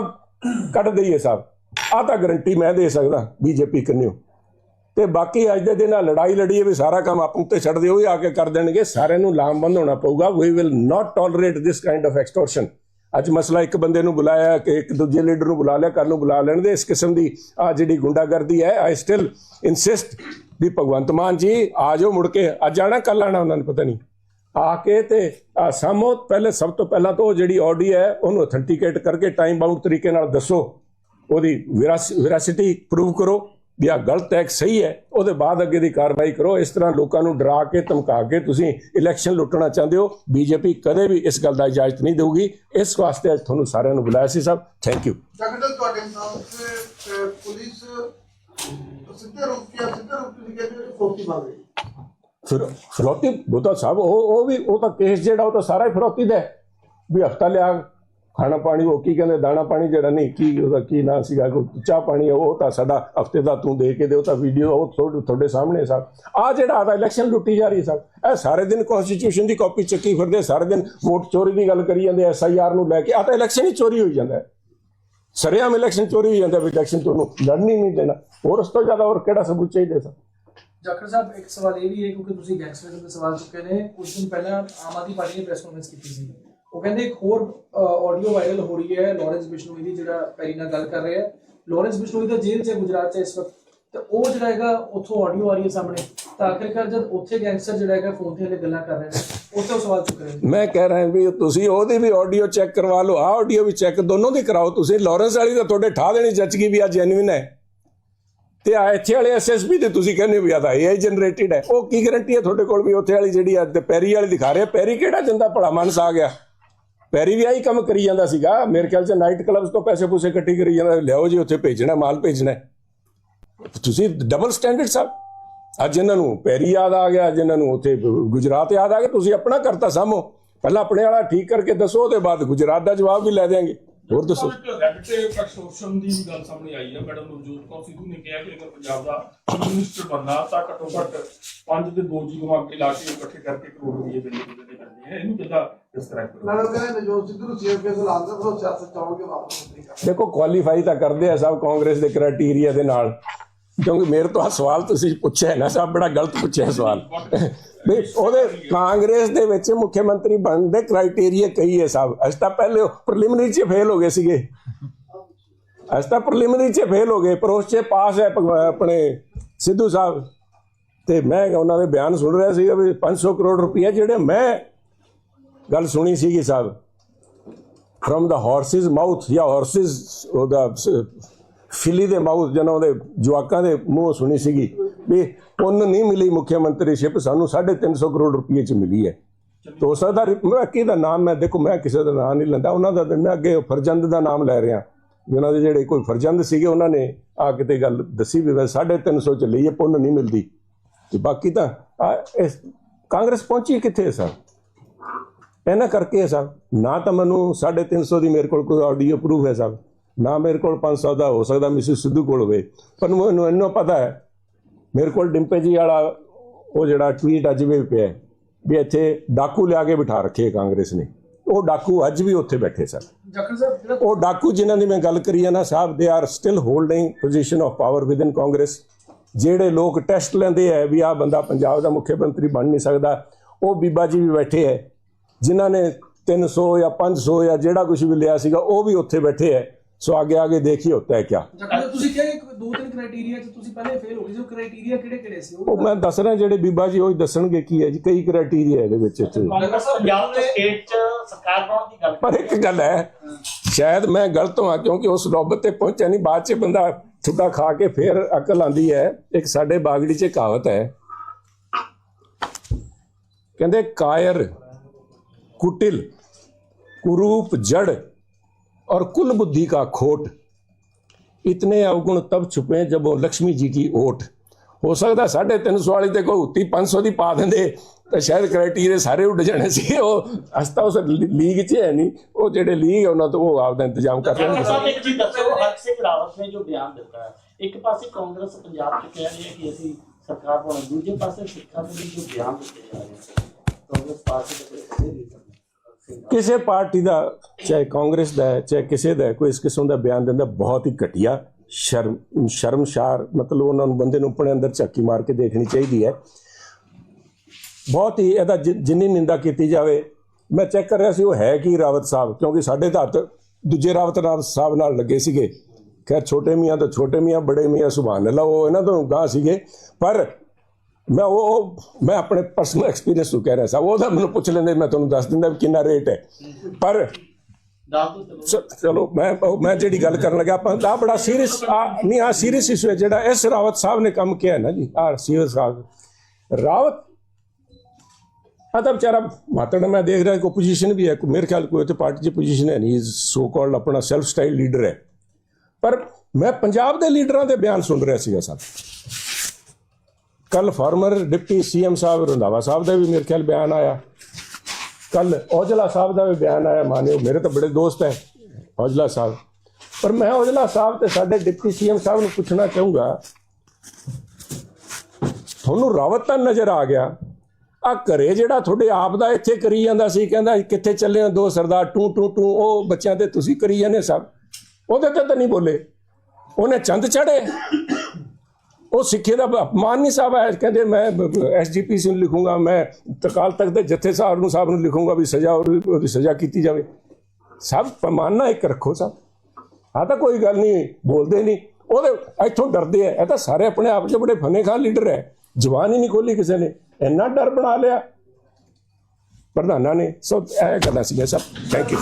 ਕੱਢ ਦਈਏ ਸਾਹਿਬ ਆ ਤਾਂ ਗਰੰਟੀ ਮੈਂ ਦੇ ਸਕਦਾ ਬੀਜੇਪੀ ਕੰਨਿਓ। ਤੇ ਬਾਕੀ ਅੱਜ ਦੇ ਦਿਨ ਆ ਲੜਾਈ ਲੜੀਏ ਵੀ ਸਾਰਾ ਕੰਮ ਆਪ ਉੱਤੇ ਛੱਡ ਦਿਓ ਉਹ ਹੀ ਆ ਕੇ ਕਰ ਦੇਣਗੇ। ਸਾਰਿਆਂ ਨੂੰ ਲਾਮਬੰਦ ਹੋਣਾ ਪਊਗਾ। We will not tolerate this kind of extortion ਅੱਜ ਮਸਲਾ ਇੱਕ ਬੰਦੇ ਨੂੰ ਬੁਲਾਇਆ ਕਿ ਇੱਕ ਦੂਜੇ ਲੀਡਰ ਨੂੰ ਬੁਲਾ ਲਿਆ ਕੱਲ ਨੂੰ ਬੁਲਾ ਲੈਣ ਦੇ। ਇਸ ਕਿਸਮ ਦੀ ਆ ਜਿਹੜੀ ਗੁੰਡਾਗਰਦੀ ਹੈ ਆਈ ਸਟਿਲ ਇਨਸਿਸਟ ਵੀ ਭਗਵੰਤ ਮਾਨ ਜੀ, ਆ ਜਾਓ ਮੁੜ ਕੇ। ਅੱਜ ਆਣਾ ਕੱਲ ਆਣਾ, ਉਹਨਾਂ ਨੂੰ ਪਤਾ ਨਹੀਂ। ਆ ਕੇ ਤੇ ਆ ਸਾਮੋ ਪਹਿਲੇ ਸਭ ਤੋਂ ਪਹਿਲਾਂ ਤਾਂ ਉਹ ਜਿਹੜੀ ਆਡੀਓ ਹੈ, ਉਹਨੂੰ ਅਥੈਂਟੀਕੇਟ ਕਰਕੇ ਟਾਈਮ ਬਾਉਂਡ ਤਰੀਕੇ ਨਾਲ ਦੱਸੋ। ਉਹਦੀ ਵਿਰਾਸਿਟੀ ਪ੍ਰੂਵ ਕਰੋ। ਵੀ ਆ ਗਲਤ ਹੈ ਕਿ ਸਹੀ ਹੈ ਉਹਦੇ ਬਾਅਦ ਅੱਗੇ ਦੀ ਕਾਰਵਾਈ ਕਰੋ। ਇਸ ਤਰ੍ਹਾਂ ਲੋਕਾਂ ਨੂੰ ਡਰਾ ਕੇ ਧਮਕਾ ਕੇ ਤੁਸੀਂ ਇਲੈਕਸ਼ਨ ਲੁੱਟਣਾ ਚਾਹੁੰਦੇ ਹੋ। ਬੀਜੇਪੀ ਕਦੇ ਵੀ ਇਸ ਗੱਲ ਦਾ ਇਜਾਜ਼ਤ ਨਹੀਂ ਦੇਊਗੀ। ਇਸ ਵਾਸਤੇ ਅੱਜ ਤੁਹਾਨੂੰ ਸਾਰਿਆਂ ਨੂੰ ਬੁਲਾਇਆ ਸੀ ਸਾਹਿਬ ਥੈਂਕ ਯੂ ਡਾਕਟਰ ਤੁਹਾਡੇ ਅਹ, ਪੁਲਿਸ ਸਿੱਧੇ ਰੂਪ ਕੀ ਸਿੱਧੇ ਰੂਪ ਤੁਸੀਂ ਕਹਿੰਦੇ ਫੋਕੀ ਮੰਗ ਰਹੀ। ਫਿਰ ਫਰੋਤੀ ਬੋਤਾ ਸਾਹਿਬ ਉਹ ਉਹ ਵੀ ਉਹ ਤਾਂ ਕੇਸ ਜਿਹੜਾ ਉਹ ਤਾਂ ਸਾਰਾ ਹੀ ਫਰੋਤੀ ਦਾ ਹੈ। ਵੀ ਹਫਤਾ ਲਿਆ ਖਾਣਾ ਪਾਣੀ ਉਹ ਕੀ ਕਹਿੰਦੇ, ਦਾਣਾ ਪਾਣੀ ਜਿਹੜਾ ਨਹੀਂ, ਕੀ ਉਹਦਾ ਕੀ ਨਾਂ ਸੀਗਾ ਚਾਹ ਪਾਣੀ ਉਹ ਤਾਂ ਸਾਡਾ ਹਫ਼ਤੇ ਦਾ ਤੂੰ ਦੇ ਕੇ ਦੇ ਤਾਂ ਵੀਡੀਓ ਉਹ ਤੁਹਾਡੇ ਸਾਹਮਣੇ ਸਭ। ਆ ਜਿਹੜਾ ਆਦਾ ਇਲੈਕਸ਼ਨ ਲੁੱਟੀ ਜਾ ਰਹੀ ਸਭ, ਇਹ ਸਾਰੇ ਦਿਨ ਕਨਸਟੀਟਿਊਸ਼ਨ ਦੀ ਕਾਪੀ ਚੱਕੀ ਫਿਰਦੇ, ਸਾਰੇ ਦਿਨ ਵੋਟ ਚੋਰੀ ਦੀ ਗੱਲ ਕਰੀ ਜਾਂਦੇ ਐਸਆਈਆਰ ਨੂੰ ਲੈ ਕੇ ਆ ਤਾਂ ਇਲੈਕਸ਼ਨ ਹੀ ਚੋਰੀ ਹੋਈ ਜਾਂਦਾ ਹੈ। ਸਰੇਆਮ ਇਲੈਕਸ਼ਨ ਚੋਰੀ ਹੋਈ ਜਾਂਦਾ ਇਲੈਕਸ਼ਨ ਤੁਹਾਨੂੰ ਲੜਨ ਹੀ ਨਹੀਂ ਦੇਣਾ। ਹੋਰ ਉਸ ਤੋਂ ਜ਼ਿਆਦਾ ਹੋਰ ਕਿਹੜਾ ਸਬੂਤ ਚਾਹੀਦਾ ਸਰ? ਜਾਖੜ ਸਾਹਿਬ, ਇੱਕ ਸਵਾਲ ਇਹ ਵੀ ਹੈ, ਕਿਉਂਕਿ ਤੁਸੀਂ ਗੈਂਗਸਟਰ ਦੇ ਸਵਾਲ ਚੁੱਕੇ ਨੇ, ਕੁਝ ਦਿਨ ਪਹਿਲਾਂ ਆਮ ਆਦਮੀ ਪਾਰਟੀ ਨੇ ਪ੍ਰੈਸ ਕਾਨਫਰੰਸ ਕੀਤੀ ਸੀ। ਉਹ ਕਹਿੰਦੇ ਇੱਕ ਹੋਰ ਆਡੀਓ ਵਾਇਰਲ ਹੋ ਰਹੀ ਹੈ ਲਾਰੈਂਸ ਬਿਸ਼ਨੋਈ ਦੀ, ਜਿਹੜਾ ਪੈਰੀ ਨਾਲ ਗੱਲ ਕਰ ਰਿਹਾ ਹੈ। ਲਾਰੈਂਸ ਬਿਸ਼ਨੋਈ ਦਾ ਜੇਲ੍ਹ 'ਚ ਹੈ ਗੁਜਰਾਤ 'ਚ ਇਸ ਵਕਤ। ਤੇ ਉਹ ਜਿਹੜਾ ਹੈਗਾ, ਉੱਥੋਂ ਆਡੀਓ ਆ ਰਹੀ ਹੈ ਸਾਹਮਣੇ। ਤਾਂ ਆਖਿਰਕਾਰ ਜਦ ਉੱਥੇ ਗੈਂਗਸਟਰ ਜਿਹੜਾ ਹੈਗਾ ਫੋਨ ਤੇ ਹਲੇ ਗੱਲਾਂ ਕਰ ਰਹੇ ਨੇ। ਉੱਥੇ ਉਹ ਸਵਾਲ ਚੁੱਕ ਰਹੇ ਨੇ। ਮੈਂ ਕਹਿ ਰਿਹਾ ਵੀ ਤੁਸੀਂ ਉਹਦੀ ਵੀ ਆਡੀਓ ਚੈੱਕ ਕਰਵਾ ਲਓ ਆ ਆਡੀਓ ਵੀ ਚੈੱਕ ਦੋਨੋਂ ਦੀ ਕਰਾਓ ਤੁਸੀਂ। ਲਾਰੈਂਸ ਵਾਲੀ ਤਾਂ ਤੁਹਾਡੇ ਠਾ ਦੇਣੀ ਜੱਜ ਗਈ ਵੀ ਆ ਜੈਨੂਇਨ ਹੈ। ਤੇ ਆ ਇੱਥੇ ਵਾਲੇ ਐਸਐਸਪੀ ਤੇ ਤੁਸੀਂ ਕਹਿੰਦੇ ਵੀ ਆ ਤਾਂ AI ਜਨਰੇਟਿਡ ਹੈ। ਉਹ ਕੀ ਗਾਰੰਟੀ ਹੈ ਤੁਹਾਡੇ ਕੋਲ ਵੀ ਉੱਥੇ ਵਾਲੀ ਜਿਹੜੀ ਅੱਜ ਪੈਰੀ ਵਾਲੀ ਦਿਖਾ ਰਿਹਾ ਪੈਰੀ ਕਿਹੜਾ ਜਿੰਦਾ ਭਲਾ? ਮਨਸ ਆ ਗਿਆ। ਪੈਰੀ ਵੀ ਆਹੀ ਕੰਮ ਕਰੀ ਜਾਂਦਾ ਸੀਗਾ। ਮੇਰੇ ਖਿਆਲ ਚ ਨਾਈਟ ਕਲੱਬਸ ਤੋਂ ਪੈਸੇ ਪੂਸੇ ਇਕੱਠੀ ਕਰੀ ਜਾਂਦਾ। ਲਿਆਓ ਜੀ, ਉੱਥੇ ਭੇਜਣਾ, ਮਾਲ ਭੇਜਣਾ ਤੁਸੀਂ ਡਬਲ ਸਟੈਂਡਰਡ ਸਾਹਿਬ ਅੱਜ ਇਹਨਾਂ ਨੂੰ ਪੈਰੀ ਯਾਦ ਆ ਗਿਆ, ਅੱਜ ਇਹਨਾਂ ਨੂੰ ਉੱਥੇ ਗੁਜਰਾਤ ਯਾਦ ਆ ਗਿਆ। ਤੁਸੀਂ ਆਪਣਾ ਕਰਤਾ ਸਾਹਮੋ ਪਹਿਲਾਂ ਆਪਣੇ ਵਾਲਾ ਠੀਕ ਕਰਕੇ ਦੱਸੋ, ਉਹਦੇ ਬਾਅਦ ਗੁਜਰਾਤ ਦਾ ਜਵਾਬ ਵੀ ਲੈ ਦੇਾਂਗੇ ਹੋਰ ਦੱਸੋ। ਟੇਪ ਐਕਸਟੋਰਸ਼ਨ ਦੀ ਗੱਲ ਸਾਹਮਣੇ ਆਈ ਹੈ ਮੈਡਮ ਨਵਜੋਤ ਕੌਰ ਸਿੱਧੂ ਨੇ ਕਿਹਾ ਕਿ ਅਗਰ ਪੰਜਾਬ ਦਾ ਮਿਨਿਸਟਰ ਬਣਨਾ ਤਾਂ ਘੱਟੋ ਘੱਟ ਪੰਜ ਤੇ ਦੋ ਜੀ ਨੂੰ ਅੱਗੇ ਲਾ ਕੇ ਇਕੱਠੇ ਕਰਕੇ ਕਰੋੜ ਰੁਪਏ ਦੇਣੇ ਦੇਣੇ ਪੈਂਦੇ ਹੈ ਇਹਨੂੰ ਕਿੱਦਾਂ ਦਾ ਦੇਖੋ ਕੁਆਲੀਫਾਈ ਤਾਂ ਕਰਦੇ ਆ ਸਭ ਕਾਂਗਰਸ ਦੇ ਕ੍ਰਾਈਟੇਰੀਆ ਦੇ ਨਾਲ। ਕਿਉਂਕਿ ਮੇਰੇ ਤੋਂ ਆ ਸਵਾਲ ਤੁਸੀਂ ਪੁੱਛਿਆ ਨਾ ਸਾਹਿਬ ਬੜਾ ਗਲਤ ਪੁੱਛਿਆ ਸਵਾਲ। ਵੀ ਉਹਦੇ ਕਾਂਗਰਸ ਦੇ ਵਿੱਚ ਮੁੱਖ ਮੰਤਰੀ ਬਣਨ ਦੇ ਕ੍ਰਾਈਟੇਰੀਆ ਕਈ ਹੈ ਸਾਹਿਬ ਅਸੀਂ ਤਾਂ ਪਹਿਲੇ ਪ੍ਰੀਲਿਮਿਨਰੀ 'ਚ ਫੇਲ ਹੋ ਗਏ ਸੀਗੇ। ਅਸੀਂ ਤਾਂ ਪ੍ਰੀਲਿਮਿਨਰੀ 'ਚ ਫੇਲ ਹੋ ਗਏ ਪਰ ਉਸ 'ਚ ਪਾਸ ਹੈ ਆਪਣੇ ਸਿੱਧੂ ਸਾਹਿਬ। ਤੇ ਮੈਂ ਉਹਨਾਂ ਦੇ ਬਿਆਨ ਸੁਣ ਰਿਹਾ ਸੀਗਾ ਵੀ 500 ਕਰੋੜ ਰੁਪਏ ਜਿਹੜੇ ਮੈਂ ਗੱਲ ਸੁਣੀ ਸੀਗੀ ਸਾਹਿਬ ਫਰਮ ਦਾ ਹਾਰਸਿਸ ਮਾਊਥ ਜਾਂ ਹਾਰਸਿਸ ਉਹਦਾ ਫਿਲੀ ਦੇ ਮਾਊਥ ਜਨਾਂ ਉਹਦੇ ਜਵਾਕਾਂ ਦੇ ਮੂੰਹ ਸੁਣੀ ਸੀਗੀ ਵੀ ਪੁੰਨ ਨਹੀਂ ਮਿਲੀ ਮੁੱਖ ਮੰਤਰੀਸ਼ਿਪ ਸਾਨੂੰ 350 ਕਰੋੜ ਰੁਪਏ ਚ ਮਿਲੀ ਹੈ। ਤੋ ਸਕਦਾ ਰਿ- ਮੈਂ ਕਿਹਦਾ ਨਾਮ ਮੈਂ ਦੇਖੋ ਮੈਂ ਕਿਸੇ ਦਾ ਨਾਮ ਨਹੀਂ ਲੈਂਦਾ ਉਹਨਾਂ ਦਾ ਮੈਂ ਅੱਗੇ ਫਰਜ਼ੰਦ ਦਾ ਨਾਮ ਲੈ ਰਿਹਾ। ਉਹਨਾਂ ਦੇ ਜਿਹੜੇ ਕੋਈ ਫਰਜ਼ੰਦ ਸੀਗੇ ਉਹਨਾਂ ਨੇ ਆ ਕਿਤੇ ਗੱਲ ਦੱਸੀ ਵੀ ਮੈਂ 350 ਚ ਲਈਏ ਪੁੰਨ ਨਹੀਂ ਮਿਲਦੀ। ਤੇ ਬਾਕੀ ਤਾਂ ਇਸ ਕਾਂਗਰਸ ਪਹੁੰਚੀ ਕਿੱਥੇ ਸਰ? ਇਹਨਾਂ ਕਰਕੇ ਸਾਹਿਬ ਨਾ ਤਾਂ ਮੈਨੂੰ 350 ਦੀ ਮੇਰੇ ਕੋਲ ਕੋਈ ਆਡੀਓ ਪ੍ਰੂਫ ਹੈ ਸਾਹਿਬ ਨਾ ਮੇਰੇ ਕੋਲ 500 ਦਾ ਹੋ ਸਕਦਾ ਮਿਸਿਸ ਸਿੱਧੂ ਕੋਲ ਹੋਵੇ ਪਰ ਮੈਨੂੰ ਇੰਨਾ ਪਤਾ ਹੈ ਮੇਰੇ ਕੋਲ ਡਿੰਪੇ ਜੀ ਵਾਲਾ ਉਹ ਜਿਹੜਾ ਟਵੀਟ ਅੱਜ ਵੀ ਪਿਆ ਵੀ ਇੱਥੇ ਡਾਕੂ ਲਿਆ ਕੇ ਬਿਠਾ ਰੱਖੇ ਕਾਂਗਰਸ ਨੇ। ਉਹ ਡਾਕੂ ਅੱਜ ਵੀ ਉੱਥੇ ਬੈਠੇ ਸਨ। ਉਹ ਡਾਕੂ ਜਿਨ੍ਹਾਂ ਦੀ ਮੈਂ ਗੱਲ ਕਰੀ ਹੈ ਨਾ ਸਾਹਿਬ they are still holding position of power within Congress ਜਿਹੜੇ ਲੋਕ ਟੈਸਟ ਲੈਂਦੇ ਹੈ ਵੀ ਆਹ ਬੰਦਾ ਪੰਜਾਬ ਦਾ ਮੁੱਖ ਮੰਤਰੀ ਬਣ ਨਹੀਂ ਸਕਦਾ ਉਹ ਬੀਬਾ ਜੀ ਵੀ ਬੈਠੇ ਹੈ ਜਿਨ੍ਹਾਂ ਨੇ 300 ਜਾਂ 500 ਜਾਂ ਜਿਹੜਾ ਕੁਝ ਵੀ ਲਿਆ ਸੀਗਾ ਉਹ ਵੀ ਉੱਥੇ ਬੈਠੇ ਹੈ ਸੋ ਅੱਗੇ ਅੱਗੇ ਦੇਖੀ ਹੁੰਦਾ ਹੈ ਕਿਆ ਤੁਸੀਂ ਕਿਹਾ ਕਿ ਦੋ ਤਿੰਨ ਕ੍ਰਾਈਟੇਰੀਆ ਚ ਤੁਸੀਂ ਪਹਿਲੇ ਫੇਲ ਹੋ ਗਏ ਜੋ ਕ੍ਰਾਈਟੇਰੀਆ ਕਿਹੜੇ ਕਿਹੜੇ ਸੀ? ਉਹ ਮੈਂ ਦੱਸ ਰਿਹਾ ਜਿਹੜੇ ਬੀਬਾ ਜੀ ਉਹ ਦੱਸਣਗੇ ਕੀ ਹੈ ਜੀ ਕਈ ਕ੍ਰਾਈਟੇਰੀਆ ਇਹਦੇ ਵਿੱਚ ਚ ਪਰ ਇੱਕ ਗੱਲ ਹੈ ਸ਼ਾਇਦ ਮੈਂ ਗਲਤ ਹਾਂ ਕਿਉਂਕਿ ਉਸ ਨੌਬਤ ਤੇ ਪਹੁੰਚਿਆ ਨਹੀਂ ਬਾਅਦ ਚ ਬੰਦਾ ਠੁੱਡਾ ਖਾ ਕੇ ਫੇਰ ਅਕਲ ਆਂਦੀ ਹੈ। ਇੱਕ ਸਾਡੇ ਬਾਗੜੀ 'ਚ ਕਹਾਵਤ ਹੈ ਕਹਿੰਦੇ ਕਾਇਰ ਕੁਟਿਲ ਕੁਰੂਪ ਜੜ और कुल बुद्धि का खोट इतने अवगुण तब छुपे जब वो लक्ष्मी जी की ओट ਹੋ ਸਕਦਾ 350 ਵਾਲੀ ਤੇ ਕੋਈ ਉੱਤੀ 500 ਦੀ ਪਾ ਦਿੰਦੇ ਤਾਂ ਸ਼ਾਇਦ ਕ੍ਰਾਈਟੇਰੀਆ ਸਾਰੇ ਉੱਡ ਜਾਣੇ ਸੀ ਉਹ ਅਸਤਾ ਉਸ ਲੀਗ 'ਚ ਹੈ ਨਹੀਂ ਉਹ ਜਿਹੜੇ ਲੀਗ ਉਹਨਾਂ ਤੋਂ ਉਹ ਆਪਦਾ ਇੰਤਜ਼ਾਮ ਕਰ ਰਹੇ ਡਾਕਟਰ ਸਾਹਿਬ ਨੇ ਇੱਕ ਚੀਜ਼ ਦੱਸੋ ਹਰ ਸਿੰਘ ਰਾਵਤ ਨੇ ਜੋ ਬਿਆਨ ਦਿੱਤਾ ਹੈ ਇੱਕ ਪਾਸੇ ਕਾਂਗਰਸ ਪੰਜਾਬ ਚ ਕਹਿ ਰਹੀ ਹੈ ਕਿ ਅਸੀਂ ਸਰਕਾਰ ਬਣਾਉਣੀ ਦੂਜੇ ਪਾਸੇ ਸਿੱਖਾਂ ਦੇ ਲਈ ਜੋ ਬਿਆਨ ਦਿੱਤੇ ਜਾ ਰਹੇ ਨੇ ਕਾਂਗਰਸ ਪਾਰਟੀ ਦੇ ਕੋਈ ਲੀਡਰ ਨੇ ਸਿੰਘ ਕਿਸੇ ਪਾਰਟੀ ਦਾ, ਚਾਹੇ ਕਾਂਗਰਸ ਦਾ ਹੈ, ਚਾਹੇ ਕਿਸੇ ਦਾ ਕੋਈ ਇਸ ਕਿਸਮ ਦਾ ਬਿਆਨ ਦਿੰਦਾ, ਬਹੁਤ ਹੀ ਘਟੀਆ ਸ਼ਰਮ, ਸ਼ਰਮਸ਼ਾਰ, ਮਤਲਬ ਉਹਨਾਂ ਨੂੰ ਬੰਦੇ ਨੂੰ ਆਪਣੇ ਅੰਦਰ ਝਾਕੀ ਮਾਰ ਕੇ ਦੇਖਣੀ ਚਾਹੀਦੀ ਹੈ। ਬਹੁਤ ਹੀ ਇਹਦਾ ਜਿ- ਜਿੰਨੀ ਨਿੰਦਾ ਕੀਤੀ ਜਾਵੇ, ਮੈਂ ਚੈੱਕ ਕਰ ਰਿਹਾ ਸੀ, ਉਹ ਹੈ ਕੀ ਰਾਵਤ ਸਾਹਿਬ, ਕਿਉਂਕਿ ਸਾਡੇ ਤਾਂ ਦੂਜੇ ਰਾਵਤ ਰਾਵਤ ਸਾਹਿਬ ਨਾਲ ਲੱਗੇ ਸੀਗੇ। ਖੈਰ, ਛੋਟੇ ਮੀਆਂ ਤਾਂ ਛੋਟੇ ਮੀਆਂ, ਬੜੇ ਮੀਆਂ, ਸੁਭਾਨ ਅੱਲਾ, ਉਹ ਇਹਨਾਂ ਤੋਂ ਗਾਂ ਸੀਗੇ। ਪਰ ਮੈਂ ਉਹ ਉਹ- ਮੈਂ ਆਪਣੇ ਪਰਸਨਲ ਐਕਸਪੀਰੀਅੰਸ ਤੋਂ ਕਹਿ ਰਿਹਾ ਸਾਂ। ਉਹਦਾ ਮੈਨੂੰ ਪੁੱਛ ਲੈਂਦੇ ਮੈਂ ਤੁਹਾਨੂੰ ਦੱਸ ਦਿੰਦਾ ਵੀ ਕਿੰਨਾ ਰੇਟ ਹੈ। ਪਰ ਚਲੋ। ਮੈਂ ਉਹ- ਮੈਂ ਜਿਹੜੀ ਗੱਲ ਕਰਨ ਲੱਗਾ ਆਪਾਂ ਆ ਬੜਾ ਸੀਰੀਅਸ ਨਹੀਂ ਆ ਸੀਰੀਅਸ ਇਸ਼ੂ ਹੈ ਜਿਹੜਾ ਐਸ ਰਾਵਤ ਸਾਹਿਬ ਨੇ ਕੰਮ ਕੀਤਾ ਨਾ ਜੀ। ਆ ਸੀਰੀਅਸ ਸਾਹਿਬ ਰਾਵਤ ਆ ਤਾਂ ਵਿਚਾਰਾ ਮਾਤੜ ਮੈਂ ਦੇਖ ਰਿਹਾ ਕਿ ਪੋਜੀਸ਼ਨ ਵੀ ਹੈ। ਮੇਰੇ ਖਿਆਲ ਕੋਈ ਤੇ ਪਾਰਟੀ ਦੀ ਪੋਜੀਸ਼ਨ ਹੈ ਨਹੀਂ। ਸੋ ਕਾਲਡ ਆਪਣਾ ਸੈਲਫ ਸਟਾਈਲ ਲੀਡਰ ਹੈ। ਪਰ ਮੈਂ ਪੰਜਾਬ ਦੇ ਲੀਡਰਾਂ ਦੇ ਬਿਆਨ ਸੁਣ ਰਿਹਾ ਸੀਗਾ ਸਭ ਕੱਲ ਫਾਰਮਰ ਡਿਪਟੀ ਸੀਐਮ ਸਾਹਿਬ ਰੰਧਾਵਾ ਸਾਹਿਬ ਦਾ ਵੀ ਮੇਰੇ ਖਿਆਲ ਬਿਆਨ ਆਇਆ। ਕੱਲ ਔਜਲਾ ਸਾਹਿਬ ਦਾ ਵੀ ਬਿਆਨ ਆਇਆ ਮਾਨਿਓ ਮੇਰੇ ਤਾਂ ਬੜੇ ਦੋਸਤ ਹੈ ਔਜਲਾ ਸਾਹਿਬ। ਪਰ ਮੈਂ ਔਜਲਾ ਸਾਹਿਬ ਤੇ ਸਾਡੇ ਡਿਪਟੀ ਸੀਐਮ ਸਾਹਿਬ ਨੂੰ ਪੁੱਛਣਾ ਚਾਹੂੰਗਾ, ਤੁਹਾਨੂੰ ਰਾਵਤ ਤਾਂ ਨਜ਼ਰ ਆ ਗਿਆ। ਆ ਘਰੇ ਜਿਹੜਾ ਤੁਹਾਡੇ ਆਪ ਦਾ ਇੱਥੇ ਕਰੀ ਜਾਂਦਾ ਸੀ, ਕਹਿੰਦਾ ਕਿੱਥੇ ਚੱਲੇ ਹੋ, ਦੋ ਸਰਦਾਰ ਟੂ ਟੂ ਟੂ, ਉਹ ਬੱਚਿਆਂ ਤੇ ਤੁਸੀਂ ਕਰੀ ਜਾਂਦੇ ਸਭ ਉਹਦੇ ਤੇ ਤਾਂ ਨਹੀਂ ਬੋਲੇ। ਉਹਨੇ ਚੰਦ ਚੜੇ ਉਹ ਸਿੱਖੇ ਦਾ ਅਪਮਾਨ ਨਹੀਂ ਸਾਹਿਬ ਹੈ ਕਹਿੰਦੇ ਮੈਂ ਐਸਜੀਪੀਸੀ ਨੂੰ ਲਿਖੂੰਗਾ, ਮੈਂ ਤਕਾਲ ਤੱਕ ਦੇ ਜੱਥੇ ਸਾਹਿਬ ਨੂੰ ਸਾਹਿਬ ਨੂੰ ਲਿਖੂੰਗਾ ਵੀ ਸਜ਼ਾ ਉਹਦੀ ਉਹਦੀ ਸਜ਼ਾ ਕੀਤੀ ਜਾਵੇ। ਸਭ ਪੈਮਾਨਾ ਇੱਕ ਰੱਖੋ ਸਭ। ਆ ਤਾਂ ਕੋਈ ਗੱਲ ਨਹੀਂ, ਬੋਲਦੇ ਨਹੀਂ। ਉਹਦੇ ਇੱਥੋਂ ਡਰਦੇ ਆ। ਇਹ ਤਾਂ ਸਾਰੇ ਆਪਣੇ ਆਪ 'ਚ ਬੜੇ ਫਨੇ ਖਾਨ ਲੀਡਰ ਹੈ ਜ਼ੁਬਾਨ ਹੀ ਨਹੀਂ ਖੋਲੀ ਕਿਸੇ ਨੇ। ਇੰਨਾ ਡਰ ਬਣਾ ਲਿਆ। ਪ੍ਰਧਾਨਾਂ ਨੇ। ਸੋ ਇਹ ਗੱਲਾਂ ਸੀਗੀਆਂ ਸਭ। Thank you